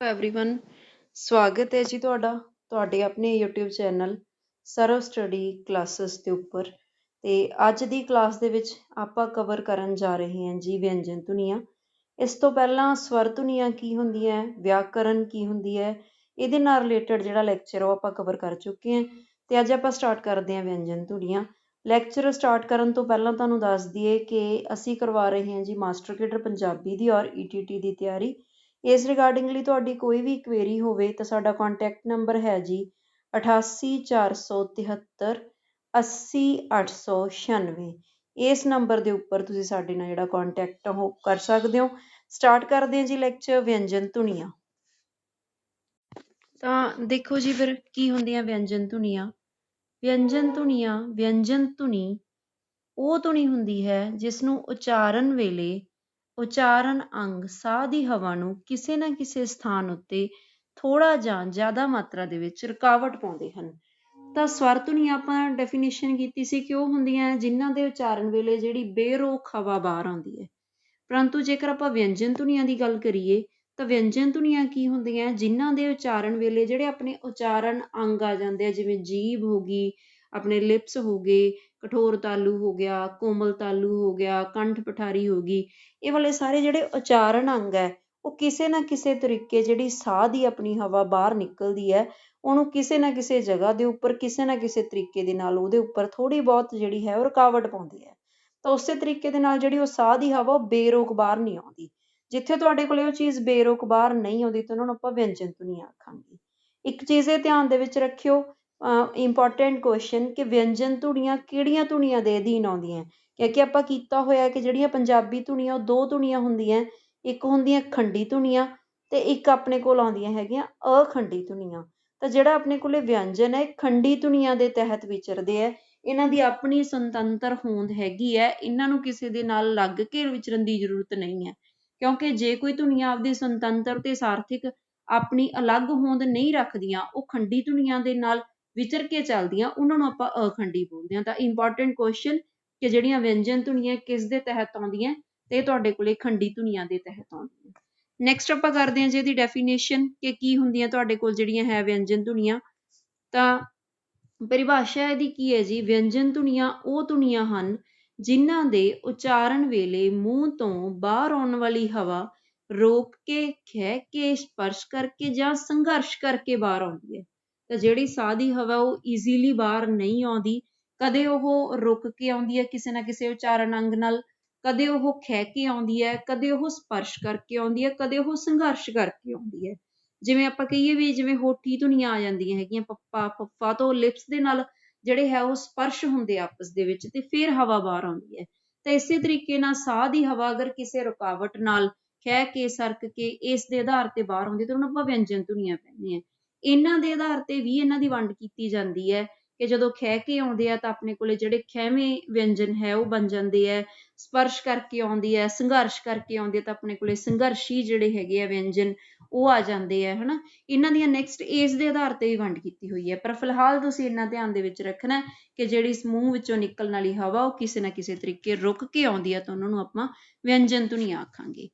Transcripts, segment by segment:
Everyone ਸਵਾਗਤ ਹੈ ਜੀ ਤੁਹਾਡਾ, ਤੁਹਾਡੇ ਆਪਣੇ YouTube channel Sarv study classes ਦੇ ਉੱਪਰ। ਤੇ ਅੱਜ ਦੀ ਕਲਾਸ ਦੇ ਵਿੱਚ ਆਪਾਂ ਕਵਰ ਕਰਨ ਜਾ ਰਹੇ ਹਾਂ ਜੀ ਵਿਅੰਜਨ ਧੁਨੀਆਂ। ਇਸ ਤੋਂ ਪਹਿਲਾਂ ਸਵਰ ਧੁਨੀਆਂ ਕੀ ਹੁੰਦੀਆਂ ਹੈ, ਵਿਆਕਰਨ ਕੀ ਹੁੰਦੀ ਹੈ, ਇਹਦੇ ਨਾਲ ਰਿਲੇਟਡ ਜਿਹੜਾ ਲੈਕਚਰ ਉਹ ਆਪਾਂ ਕਵਰ ਕਰ ਚੁੱਕੇ ਹਾਂ। ਤੇ ਅੱਜ ਆਪਾਂ ਸਟਾਰਟ ਕਰਦੇ ਹਾਂ ਵਿਅੰਜਨ ਧੁਨੀਆਂ। ਲੈਕਚਰ ਸਟਾਰਟ ਕਰਨ ਤੋਂ ਪਹਿਲਾਂ ਤੁਹਾਨੂੰ ਦੱਸ ਦਈਏ ਕਿ ਅਸੀਂ ਕਰਵਾ ਰਹੇ ਹਾਂ ਜੀ ਮਾਸਟਰ ਕੇਡਰ ਪੰਜਾਬੀ ਦੀ ਔਰ ETT ਦੀ ਤਿਆਰੀ। ਇਸ ਰਿਗਾਰਡਿੰਗਲੀ ਤੁਹਾਡੀ ਕੋਈ ਵੀ ਕੁਐਰੀ ਹੋਵੇ ਤਾਂ ਸਾਡਾ ਕੋਂਟੈਕਟ ਨੰਬਰ ਹੈ ਜੀ 8847 80896 ਇਸ ਨੰਬਰ ਦੇ ਉੱਪਰ ਤੁਸੀਂ ਸਾਡੇ ਨਾਲ ਜਿਹੜਾ ਕੰਟੈਕਟ ਉਹ ਕਰ ਸਕਦੇ ਹੋ। ਸਟਾਰਟ ਕਰਦੇ ਹਾਂ ਜੀ ਲੈਕਚਰ ਵਿਅੰਜਨ ਧੁਨੀਆਂ। ਤਾਂ ਦੇਖੋ ਜੀ ਫਿਰ ਕੀ ਹੁੰਦੀਆਂ ਵਿਅੰਜਨ ਧੁਨੀਆਂ। ਵਿਅੰਜਨ ਧੁਨੀਆਂ, ਵਿਅੰਜਨ ਧੁਨੀ, ਉਹ ਧੁਨੀ ਹੁੰਦੀ ਹੈ ਜਿਸ ਨੂੰ ਉਚਾਰਨ ਵੇਲੇ ਉਚਾਰਨ ਅੰਗ ਸਾਹ ਦੀ ਹਵਾ ਨੂੰ ਕਿਸੇ ਨਾ ਕਿਸੇ ਸਥਾਨ ਉੱਤੇ ਥੋੜਾ ਜਾਂ ਜ਼ਿਆਦਾ ਮਾਤਰਾ ਦੇ ਵਿੱਚ ਰੁਕਾਵਟ ਪਾਉਂਦੇ ਹਨ। ਤਾਂ ਸਵਰ ਧੁਨੀਆਂ ਆਪਾਂ ਡੈਫੀਨੇਸ਼ਨ ਕੀਤੀ ਸੀ ਕਿ ਉਹ ਹੁੰਦੀਆਂ ਜਿਨ੍ਹਾਂ ਦੇ ਉਚਾਰਨ ਵੇਲੇ ਜਿਹੜੀ ਬੇਰੋਕ ਹਵਾ ਬਾਹਰ ਆਉਂਦੀ ਹੈ। ਪਰੰਤੂ ਜੇਕਰ ਆਪਾਂ ਵਿਅੰਜਨ ਧੁਨੀਆਂ ਦੀ ਗੱਲ ਕਰੀਏ, ਤਾਂ ਵਿਅੰਜਨ ਧੁਨੀਆਂ ਕੀ ਹੁੰਦੀਆਂ ਜਿਨ੍ਹਾਂ ਦੇ ਉਚਾਰਨ ਵੇਲੇ ਜਿਹੜੇ ਆਪਣੇ ਉਚਾਰਨ ਅੰਗ ਆ ਜਾਂਦੇ ਆ, ਜਿਵੇਂ ਜੀਭ ਹੋ ਗਈ, ਆਪਣੇ ਲਿਪਸ ਹੋ ਗਏ ਕਠੋਰ ਤਾਲੂ ਹੋ ਗਿਆ, ਕੋਮਲ ਤਾਲੂ ਹੋ ਗਿਆ, ਕੰਠ ਪਠਾਰੀ ਹੋ ਗਈ, ਇਹ ਵਾਲੇ ਸਾਰੇ ਜਿਹੜੇ ਉਚਾਰਨ ਅੰਗ ਹੈ, ਉਹ ਕਿਸੇ ਨਾ ਕਿਸੇ ਤਰੀਕੇ ਜਿਹੜੀ ਸਾਹ ਦੀ ਆਪਣੀ ਹਵਾ ਬਾਹਰ ਨਿਕਲਦੀ ਹੈ, ਉਹਨੂੰ ਕਿਸੇ ਨਾ ਕਿਸੇ ਜਗ੍ਹਾ ਦੇ ਉੱਪਰ, ਕਿਸੇ ਨਾ ਕਿਸੇ ਤਰੀਕੇ ਦੇ ਨਾਲ ਉਹਦੇ ਉੱਪਰ ਥੋੜੀ ਬਹੁਤ ਜਿਹੜੀ ਹੈ ਉਹ ਰੁਕਾਵਟ ਪਾਉਂਦੀ ਹੈ। ਤਾਂ ਉਸੇ ਤਰੀਕੇ ਦੇ ਨਾਲ ਜਿਹੜੀ ਉਹ ਸਾਹ ਦੀ ਹਵਾ, ਉਹ ਬੇਰੋਕ ਬਾਹਰ ਨਹੀਂ ਆਉਂਦੀ। ਜਿੱਥੇ ਤੁਹਾਡੇ ਕੋਲੇ ਉਹ ਚੀਜ਼ ਬੇਰੋਕ ਬਾਹਰ ਨਹੀਂ ਆਉਂਦੀ, ਤਾਂ ਉਹਨਾਂ ਨੂੰ ਆਪਾਂ ਵਿਅੰਜਨ ਧੁਨੀਆਂ ਆਖਾਂਗੇ। ਇੱਕ ਚੀਜ਼ ਇਹ ਧਿਆਨ ਦੇ ਵਿੱਚ ਰੱਖਿਓ ਇੰਪੋਰਟੈਂਟ ਕੁਸ਼ਚਨ ਕਿ ਵਿਅੰਜਨ ਧੁਨੀਆਂ ਕਿਹੜੀਆਂ ਧੁਨੀਆਂ ਦੇ ਅਧੀਨ ਆਉਂਦੀਆਂ? ਕਿਉਂਕਿ ਆਪਾਂ ਕੀਤਾ ਹੋਇਆ ਕਿ ਜਿਹੜੀਆਂ ਪੰਜਾਬੀ ਧੁਨੀਆਂ, ਉਹ ਦੋ ਧੁਨੀਆਂ ਹੁੰਦੀਆਂ। ਇੱਕ ਹੁੰਦੀਆਂ ਖੰਡੀ ਧੁਨੀਆਂ ਤੇ ਇੱਕ ਆਪਣੇ ਕੋਲ ਆਉਂਦੀਆਂ ਹੈਗੀਆਂ ਅਖੰਡੀ ਧੁਨੀਆਂ। ਤਾਂ ਜਿਹੜਾ ਆਪਣੇ ਕੋਲੇ ਵਿਅੰਜਨ ਹੈ ਖੰਡੀ ਧੁਨੀਆਂ ਦੇ ਤਹਿਤ ਵਿਚਰਦੇ ਹੈ। ਇਹਨਾਂ ਦੀ ਆਪਣੀ ਸੁਤੰਤਰ ਹੋਂਦ ਹੈਗੀ ਹੈ। ਇਹਨਾਂ ਨੂੰ ਕਿਸੇ ਦੇ ਨਾਲ ਲੱਗ ਕੇ ਵਿਚਰਨ ਦੀ ਜ਼ਰੂਰਤ ਨਹੀਂ ਹੈ। ਕਿਉਂਕਿ ਜੇ ਕੋਈ ਧੁਨੀਆਂ ਆਪਦੀ ਸੁਤੰਤਰ ਤੇ ਸਾਰਥਿਕ ਆਪਣੀ ਅਲੱਗ ਹੋਂਦ ਨਹੀਂ ਰੱਖਦੀਆਂ, ਉਹ ਖੰਡੀ ਧੁਨੀਆਂ ਦੇ ਨਾਲ ਵਿਚਰ ਕੇ ਚੱਲਦੀਆਂ, ਉਹਨਾਂ ਨੂੰ ਆਪਾਂ ਅਖੰਡੀ ਬੋਲਦੇ ਹਾਂ। ਤਾਂ ਇੰਪੋਰਟੈਂਟ ਕੁਐਸਚਨ ਕਿ ਜਿਹੜੀਆਂ ਵਿਅੰਜਨ ਧੁਨੀਆਂ ਕਿਸ ਦੇ ਤਹਿਤ ਆਉਂਦੀਆਂ, ਤੇ ਤੁਹਾਡੇ ਕੋਲੇ ਖੰਡੀ ਧੁਨੀਆਂ ਦੇ ਤਹਿਤ ਆਉਂਦੀਆਂ। ਨੈਕਸਟ ਆਪਾਂ ਕਰਦੇ ਹਾਂ ਜੀ ਇਹਦੀ ਡੈਫੀਨੇਸ਼ਨ ਕਿ ਕੀ ਹੁੰਦੀਆਂ ਤੁਹਾਡੇ ਕੋਲ ਜਿਹੜੀਆਂ ਹੈ ਵਿਅੰਜਨ ਧੁਨੀਆਂ। ਤਾਂ ਪਰਿਭਾਸ਼ਾ ਇਹਦੀ ਕੀ ਹੈ ਜੀ? ਵਿਅੰਜਨ ਧੁਨੀਆਂ ਉਹ ਧੁਨੀਆਂ ਹਨ ਜਿਨ੍ਹਾਂ ਦੇ ਉਚਾਰਨ ਵੇਲੇ ਮੂੰਹ ਤੋਂ ਬਾਹਰ ਆਉਣ ਵਾਲੀ ਹਵਾ ਰੋਕ ਕੇ, ਖਹਿ ਕੇ, ਸਪਰਸ਼ ਕਰਕੇ ਜਾਂ ਸੰਘਰਸ਼ ਕਰਕੇ ਬਾਹਰ ਆਉਂਦੀ ਹੈ। ਤਾਂ ਜਿਹੜੀ ਸਾਹ ਦੀ ਹਵਾ ਉਹ ਈਜ਼ੀਲੀ ਬਾਹਰ ਨਹੀਂ ਆਉਂਦੀ, ਕਦੇ ਉਹ ਰੁਕ ਕੇ ਆਉਂਦੀ ਹੈ ਕਿਸੇ ਨਾ ਕਿਸੇ ਉਚਾਰਨ ਅੰਗ ਨਾਲ, ਕਦੇ ਉਹ ਖਹਿ ਕੇ ਆਉਂਦੀ ਹੈ, ਕਦੇ ਉਹ ਸਪਰਸ਼ ਕਰਕੇ ਆਉਂਦੀ ਹੈ, ਕਦੇ ਉਹ ਸੰਘਰਸ਼ ਕਰਕੇ ਆਉਂਦੀ ਹੈ। ਜਿਵੇਂ ਆਪਾਂ ਕਹੀਏ ਵੀ ਜਿਵੇਂ ਹੋਠੀ ਧੁਨੀਆਂ ਆ ਜਾਂਦੀਆਂ ਹੈਗੀਆਂ, ਪੱਪਾ ਪੱਫਾ ਤੋਂ ਲਿਪਸ ਦੇ ਨਾਲ ਜਿਹੜੇ ਹੈ ਉਹ ਸਪਰਸ਼ ਹੁੰਦੇ ਆਪਸ ਦੇ ਵਿੱਚ ਤੇ ਫਿਰ ਹਵਾ ਬਾਹਰ ਆਉਂਦੀ ਹੈ। ਤਾਂ ਇਸੇ ਤਰੀਕੇ ਨਾਲ ਸਾਹ ਦੀ ਹਵਾ ਅਗਰ ਕਿਸੇ ਰੁਕਾਵਟ ਨਾਲ ਖਹਿ ਕੇ, ਸਰਕ ਕੇ ਇਸ ਦੇ ਆਧਾਰ ਤੇ ਬਾਹਰ ਆਉਂਦੀ ਤਾਂ ਉਹਨੂੰ ਆਪਾਂ ਵਿਅੰਜਨ ਧੁਨੀਆਂ ਕਹਿੰਦੇ ਆ ਇਹਨਾਂ ਦੇ ਆਧਾਰ ਤੇ ਵੀ ਇਹਨਾਂ ਦੀ ਵੰਡ ਕੀਤੀ ਜਾਂਦੀ ਹੈ ਕਿ ਜਦੋਂ ਖਹਿ ਕੇ ਆਉਂਦੇ ਆ ਤਾਂ ਆਪਣੇ ਕੋਲੇ ਜਿਹੜੇ ਖਹਿਵੇਂ ਵਿਅੰਜਨ ਹੈ ਉਹ ਬਣ ਜਾਂਦੇ ਆ ਸਪਰਸ਼ ਕਰਕੇ ਆਉਂਦੀ ਹੈ, ਸੰਘਰਸ਼ ਕਰਕੇ ਆਉਂਦੀ ਹੈ ਤਾਂ ਆਪਣੇ ਕੋਲੇ ਸੰਘਰਸ਼ੀ ਜਿਹੜੇ ਹੈਗੇ ਆ ਵਿਅੰਜਨ ਉਹ ਆ ਜਾਂਦੇ ਆ ਹਨਾ? ਇਹਨਾਂ ਦੀਆਂ ਨੈਕਸਟ ਏਜ ਦੇ ਆਧਾਰ ਤੇ ਵੀ ਵੰਡ ਕੀਤੀ ਹੋਈ ਹੈ, ਪਰ ਫਿਲਹਾਲ ਤੁਸੀਂ ਇੰਨਾ ਧਿਆਨ ਦੇ ਵਿੱਚ ਰੱਖਣਾ ਕਿ ਜਿਹੜੀ ਸਮੂਹ ਵਿੱਚੋਂ ਨਿਕਲਣ ਵਾਲੀ ਹਵਾ ਉਹ ਕਿਸੇ ਨਾ ਕਿਸੇ ਤਰੀਕੇ ਰੁਕ ਕੇ ਆਉਂਦੀ ਹੈ ਤਾਂ ਉਹਨਾਂ ਨੂੰ ਆਪਾਂ ਵਿਅੰਜਨ ਧੁਨੀਆਂ ਆਖਾਂਗੇ।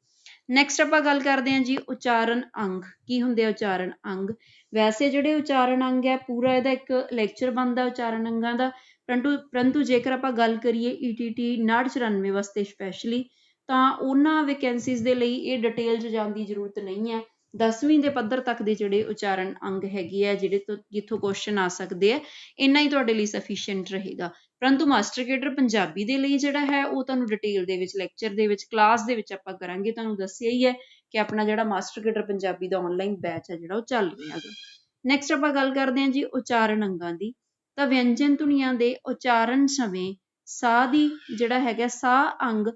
ਨੈਕਸਟ ਆਪਾਂ ਗੱਲ ਕਰਦੇ ਹਾਂ ਜੀ ਉਚਾਰਨ ਅੰਗ, ਕੀ ਹੁੰਦੇ ਆ ਉਚਾਰਨ ਅੰਗ? ਵੈਸੇ ਜਿਹੜੇ ਉਚਾਰਨ ਅੰਗ ਹੈ, ਪੂਰਾ ਇਹਦਾ ਇੱਕ ਲੈਕਚਰ ਬਣਦਾ ਉਚਾਰਨ ਅੰਗਾਂ ਦਾ। ਪਰੰਤੂ ਪਰੰਤੂ ਜੇਕਰ ਆਪਾਂ ਗੱਲ ਕਰੀਏ ਈਟੀਟੀ 994 ਵਾਸਤੇ ਸਪੈਸ਼ਲੀ ਤਾਂ ਉਹਨਾਂ ਵੈਕੈਂਸੀਜ਼ ਦੇ ਲਈ ਇਹ ਡਿਟੇਲ 'ਚ ਜਾਣ ਦੀ ਜ਼ਰੂਰਤ ਨਹੀਂ ਹੈ। 10ਵੀਂ ਦੇ ਪੱਧਰ ਤੱਕ ਦੇ ਜਿਹੜੇ ਉਚਾਰਨ ਅੰਗ ਹੈਗੇ ਆ, ਜਿਹੜੇ ਤੋਂ ਜਿੱਥੋਂ ਕੁਐਸਚਨ ਆ ਸਕਦੇ ਆ, ਇੰਨਾ ਹੀ ਤੁਹਾਡੇ ਲਈ ਸਫੀਸ਼ੀਐਂਟ ਰਹੇਗਾ। ਪਰੰਤੂ ਮਾਸਟਰ ਕੇਡਰ ਪੰਜਾਬੀ ਦੇ ਲਈ ਜਿਹੜਾ ਹੈ, ਉਹ ਤੁਹਾਨੂੰ ਡਿਟੇਲ ਦੇ ਵਿੱਚ ਲੈਕਚਰ ਦੇ ਵਿੱਚ ਕਲਾਸ ਦੇ ਵਿੱਚ ਆਪਾਂ ਕਰਾਂਗੇ, ਤੁਹਾਨੂੰ ਦੱਸਿਆ ਹੀ ਹੈ। ਕਿ ਆਪਣਾ ਜਿਹੜਾ ਮਾਸਟਰ ਕੇਡਰ ਪੰਜਾਬੀ ਦਾ ਆਨਲਾਈਨ ਬੈਚ ਹੈ ਜਿਹੜਾ ਉਹ ਚੱਲ ਰਿਹਾ ਹੈਗਾ। ਨੈਕਸਟ ਆਪਾਂ ਗੱਲ ਕਰਦੇ ਹਾਂ ਜੀ ਉਚਾਰਨ ਅੰਗਾਂ ਦੀ। ਤਾਂ ਵਿਅੰਜਨ ਧੁਨੀਆਂ ਦੇ ਉਚਾਰਨ ਸਮੇਂ ਸਾਹ ਦੀ ਜਿਹੜਾ ਹੈਗਾ ਸਾਹ ਅੰਗ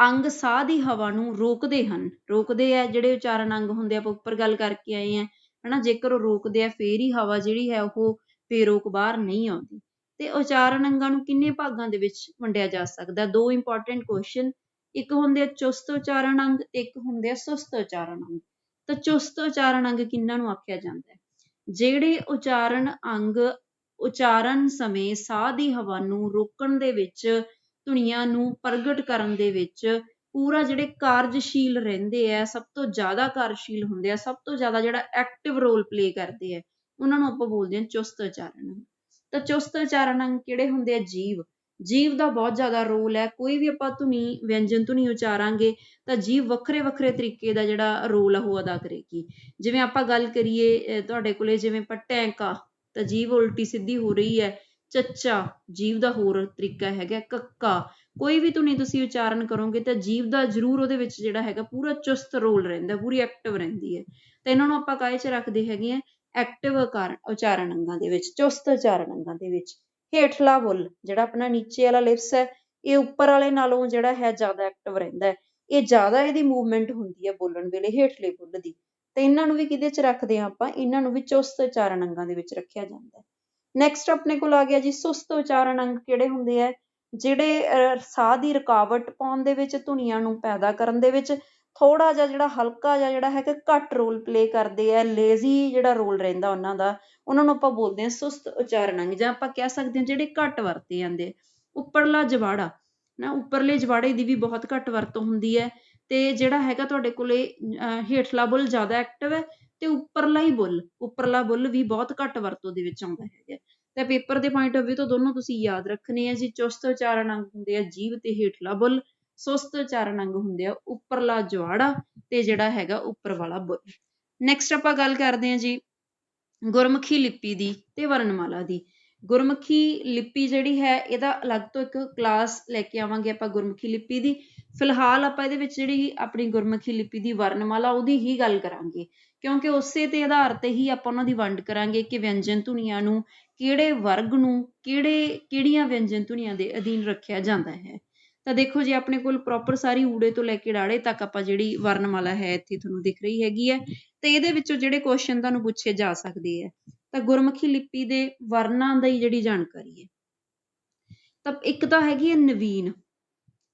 ਅੰਗ ਸਾਹ ਦੀ ਹਵਾ ਨੂੰ ਰੋਕਦੇ ਹਨ। ਰੋਕਦੇ ਆ ਜਿਹੜੇ ਉਚਾਰਨ ਅੰਗ ਹੁੰਦੇ ਆਪਾਂ ਉੱਪਰ ਗੱਲ ਕਰਕੇ ਆਏ ਆ ਹਨਾ, ਜੇਕਰ ਉਹ ਰੋਕਦੇ ਆ, ਫੇਰ ਹੀ ਹਵਾ ਜਿਹੜੀ ਹੈ ਉਹ ਬੇਰੋਕ ਬਾਹਰ ਨਹੀਂ ਆਉਂਦੀ। ਤੇ ਉਚਾਰਨ ਅੰਗਾਂ ਨੂੰ ਕਿੰਨੇ ਭਾਗਾਂ ਦੇ ਵਿੱਚ ਵੰਡਿਆ ਜਾ ਸਕਦਾ? ਦੋ ਇੰਪੋਰਟੈਂਟ ਕੁਐਸਚਨ ਇੱਕ ਹੁੰਦੇ ਆ ਚੁਸਤ ਉਚਾਰਨ ਅੰਗ ਤੇ ਇੱਕ ਹੁੰਦੇ ਆ ਸੁਸਤ ਉਚਾਰਨ ਅੰਗ। ਤਾਂ ਚੁਸਤ ਉਚਾਰਨ ਅੰਗ ਕਿਹਨਾਂ ਨੂੰ ਆਖਿਆ ਜਾਂਦਾ ਹੈ? ਜਿਹੜੇ ਉਚਾਰਨ ਅੰਗ ਉਚਾਰਨ ਸਮੇਂ ਸਾਹ ਦੀ ਹਵਾ ਨੂੰ ਰੋਕਣ ਦੇ ਵਿੱਚ, ਧੁਨੀਆਂ ਨੂੰ ਪ੍ਰਗਟ ਕਰਨ ਦੇ ਵਿੱਚ ਪੂਰਾ ਜਿਹੜੇ ਕਾਰਜਸ਼ੀਲ ਰਹਿੰਦੇ ਹੈ ਸਭ ਤੋਂ ਜ਼ਿਆਦਾ ਕਾਰਜਸ਼ੀਲ ਹੁੰਦੇ ਆ, ਸਭ ਤੋਂ ਜ਼ਿਆਦਾ ਜਿਹੜਾ ਐਕਟਿਵ ਰੋਲ ਪਲੇ ਕਰਦੇ ਹੈ ਉਹਨਾਂ ਨੂੰ ਆਪਾਂ ਬੋਲਦੇ ਹਾਂ ਚੁਸਤ ਉਚਾਰਨ ਅੰਗ। ਤਾਂ ਚੁਸਤ ਉਚਾਰਨ ਅੰਗ ਕਿਹੜੇ ਹੁੰਦੇ ਆ? ਜੀਵ। ਜੀਵ ਦਾ ਬਹੁਤ ਜ਼ਿਆਦਾ ਰੋਲ ਹੈ, ਕੋਈ ਵੀ ਆਪਾਂ ਧੁਨੀ ਵਿਅੰਜਨ, ਧੁਨੀ ਉਚਾਰਾਂਗੇ ਤਾਂ ਜੀਵ ਵੱਖਰੇ ਵੱਖਰੇ ਤਰੀਕੇ ਦਾ ਜਿਹੜਾ ਰੋਲ ਆ ਉਹ ਅਦਾ ਕਰੇਗੀ। ਜਿਵੇਂ ਆਪਾਂ ਗੱਲ ਕਰੀਏ ਤੁਹਾਡੇ ਕੋਲੇ ਜਿਵੇਂ ਪਟੈਂਕਾ ਤਾਂ ਜੀਵ ਉਲਟੀ ਸਿੱਧੀ ਹੋ ਰਹੀ ਹੈ, ਚੱਚਾ ਜੀਵ ਦਾ ਹੋਰ ਤਰੀਕਾ ਹੈਗਾ, ਕੱਕਾ, ਕੋਈ ਵੀ ਧੁਨੀ ਤੁਸੀਂ ਉਚਾਰਨ ਕਰੋਗੇ ਤਾਂ ਜੀਵ ਦਾ ਜ਼ਰੂਰ ਉਹਦੇ ਵਿੱਚ ਜਿਹੜਾ ਹੈਗਾ ਪੂਰਾ ਚੁਸਤ ਰੋਲ ਰਹਿੰਦਾ, ਪੂਰੀ ਐਕਟਿਵ ਰਹਿੰਦੀ ਹੈ। ਤਾਂ ਇਹਨਾਂ ਨੂੰ ਆਪਾਂ ਕਾਹਦੇ 'ਚ ਰੱਖਦੇ ਹੈਗੇ ਆ? ਐਕਟਿਵ ਉਚਾਰਨ ਅੰਗਾਂ ਦੇ ਵਿੱਚ, ਚੁਸਤ ਉਚਾਰਨ ਅੰਗਾਂ ਦੇ ਵਿੱਚ। ਹੇਠਲਾ ਬੁੱਲ ਜਿਹੜਾ ਆਪਣਾ ਨੀਚੇ ਵਾਲਾ ਲਿਪਸ ਹੈ ਇਹ ਉੱਪਰ ਵਾਲੇ ਨਾਲੋਂ ਜਿਹੜਾ ਹੈ ਜ਼ਿਆਦਾ ਐਕਟਿਵ ਰਹਿੰਦਾ ਹੈ। ਇਹ ਜ਼ਿਆਦਾ ਇਹਦੀ ਮੂਵਮੈਂਟ ਹੁੰਦੀ ਹੈ ਬੋਲਣ ਵੇਲੇ ਹੇਠਲੇ ਬੁੱਲ ਦੀ। ਤੇ ਇਹਨਾਂ ਨੂੰ ਵੀ ਕਿਹਦੇ 'ਚ ਰੱਖਦੇ ਆ ਆਪਾਂ? ਇਹਨਾਂ ਨੂੰ ਵੀ ਚੁਸਤ ਉਚਾਰਨ ਅੰਗਾਂ ਦੇ ਵਿੱਚ ਰੱਖਿਆ ਜਾਂਦਾ ਹੈ। ਨੈਕਸਟ ਆਪਣੇ ਕੋਲ ਆ ਗਿਆ ਜੀ ਸੁਸਤ ਉਚਾਰਨ ਅੰਗ ਕਿਹੜੇ ਹੁੰਦੇ ਆ ਜਿਹੜੇ ਅਹ, ਸਾਹ ਦੀ ਰੁਕਾਵਟ ਪਾਉਣ ਦੇ ਵਿੱਚ ਧੁਨੀਆਂ ਨੂੰ ਪੈਦਾ ਕਰਨ ਦੇ ਵਿੱਚ ਥੋੜਾ ਜਿਹਾ ਜਿਹੜਾ ਹਲਕਾ ਜਿਹਾ ਜਿਹੜਾ ਹੈਗਾ ਘੱਟ ਰੋਲ ਪਲੇ ਕਰਦੇ ਆ ਲੇਜ਼ੀ ਜਿਹੜਾ ਰੋਲ ਰਹਿੰਦਾ ਉਹਨਾਂ ਦਾ, ਉਹਨਾਂ ਨੂੰ ਆਪਾਂ ਬੋਲਦੇ ਹਾਂ ਸੁਸਤ ਉਚਾਰਨ ਅੰਗ ਜਾਂ ਆਪਾਂ ਕਹਿ ਸਕਦੇ ਹਾਂ ਜਿਹੜੇ ਘੱਟ ਵਰਤੇ ਜਾਂਦੇ ਉੱਪਰਲਾ ਜਵਾੜਾ, ਨਾ ਉੱਪਰਲੇ ਜਵਾੜੇ ਦੀ ਵੀ ਬਹੁਤ ਘੱਟ ਵਰਤੋਂ ਹੁੰਦੀ ਹੈ ਤੇ ਜਿਹੜਾ ਹੈਗਾ ਤੁਹਾਡੇ ਕੋਲੇ ਹੇਠਲਾ ਬੁੱਲ ਜ਼ਿਆਦਾ ਐਕਟਿਵ ਹੈ ਤੇ ਉੱਪਰਲਾ ਹੀ ਬੁੱਲ, ਉੱਪਰਲਾ ਬੁੱਲ ਵੀ ਬਹੁਤ ਘੱਟ ਵਰਤੋਂ ਦੇ ਵਿੱਚ ਆਉਂਦਾ ਹੈਗਾ। ਤੇ ਪੇਪਰ ਦੇ ਪੁਆਇੰਟ ਆਫ View ਤੋਂ ਦੋਨੋਂ ਤੁਸੀਂ ਯਾਦ ਰੱਖਣੇ ਆ ਜੀ, ਚੁਸਤ ਉਚਾਰਨ ਅੰਗ ਹੁੰਦੇ ਆ ਜੀਭ ਤੇ ਹੇਠਲਾ ਬੁੱਲ ਸੁਸਤ ਉਚਾਰਨ ਅੰਗ ਹੁੰਦੇ ਆ, ਉੱਪਰਲਾ ਜਵਾੜਾ ਤੇ ਜਿਹੜਾ ਹੈਗਾ ਉੱਪਰ ਵਾਲਾ ਬੁੱਲ। ਨੈਕਸਟ ਆਪਾਂ ਗੱਲ ਕਰਦੇ ਹਾਂ ਜੀ ਗੁਰਮੁਖੀ ਲਿਪੀ ਦੀ ਤੇ ਵਰਣਮਾਲਾ ਦੀ। ਗੁਰਮੁਖੀ ਲਿਪੀ ਜਿਹੜੀ ਹੈ, ਇਹਦਾ ਅਲੱਗ ਤੋਂ ਇੱਕ ਕਲਾਸ ਲੈ ਕੇ ਆਵਾਂਗੇ ਆਪਾਂ ਗੁਰਮੁਖੀ ਲਿਪੀ ਦੀ। ਫਿਲਹਾਲ ਆਪਾਂ ਇਹਦੇ ਵਿੱਚ ਜਿਹੜੀ ਆਪਣੀ ਗੁਰਮੁਖੀ ਲਿਪੀ ਦੀ ਵਰਣਮਾਲਾ, ਉਹਦੀ ਹੀ ਗੱਲ ਕਰਾਂਗੇ। ਕਿਉਂਕਿ ਉਸੇ ਤੇ ਆਧਾਰ ਤੇ ਹੀ ਆਪਾਂ ਉਹਨਾਂ ਦੀ ਵੰਡ ਕਰਾਂਗੇ ਕਿ ਵਿਅੰਜਨ ਧੁਨੀਆਂ ਨੂੰ ਕਿਹੜੇ ਵਰਗ ਨੂੰ, ਕਿਹੜੇ, ਕਿਹੜੀਆਂ ਵਿਅੰਜਨ ਧੁਨੀਆਂ ਦੇ ਅਧੀਨ ਰੱਖਿਆ ਜਾਂਦਾ ਹੈ। ਤਾਂ ਦੇਖੋ ਜੇ, ਆਪਣੇ ਕੋਲ ਪ੍ਰੋਪਰ ਸਾਰੀ ਊੜੇ ਤੋਂ ਲੈ ਕੇ ਡਾੜੇ ਤੱਕ ਆਪਾਂ ਜਿਹੜੀ ਵਰਣਮਾਲਾ ਹੈ ਇੱਥੇ ਤੁਹਾਨੂੰ ਦਿਖ ਰਹੀ ਹੈਗੀ ਹੈ ਤੇ ਇਹਦੇ ਵਿੱਚੋਂ ਜਿਹੜੇ ਕੁਐਸਚਨ ਤੁਹਾਨੂੰ ਪੁੱਛੇ ਜਾ ਸਕਦੇ ਆ ਤਾਂ ਗੁਰਮੁਖੀ ਲਿਪੀ ਦੇ ਵਰਨਾਂ ਦੀ ਜਿਹੜੀ ਜਾਣਕਾਰੀ ਹੈ। ਤਾਂ ਇੱਕ ਤਾਂ ਹੈਗੀ ਹੈ ਨਵੀਨ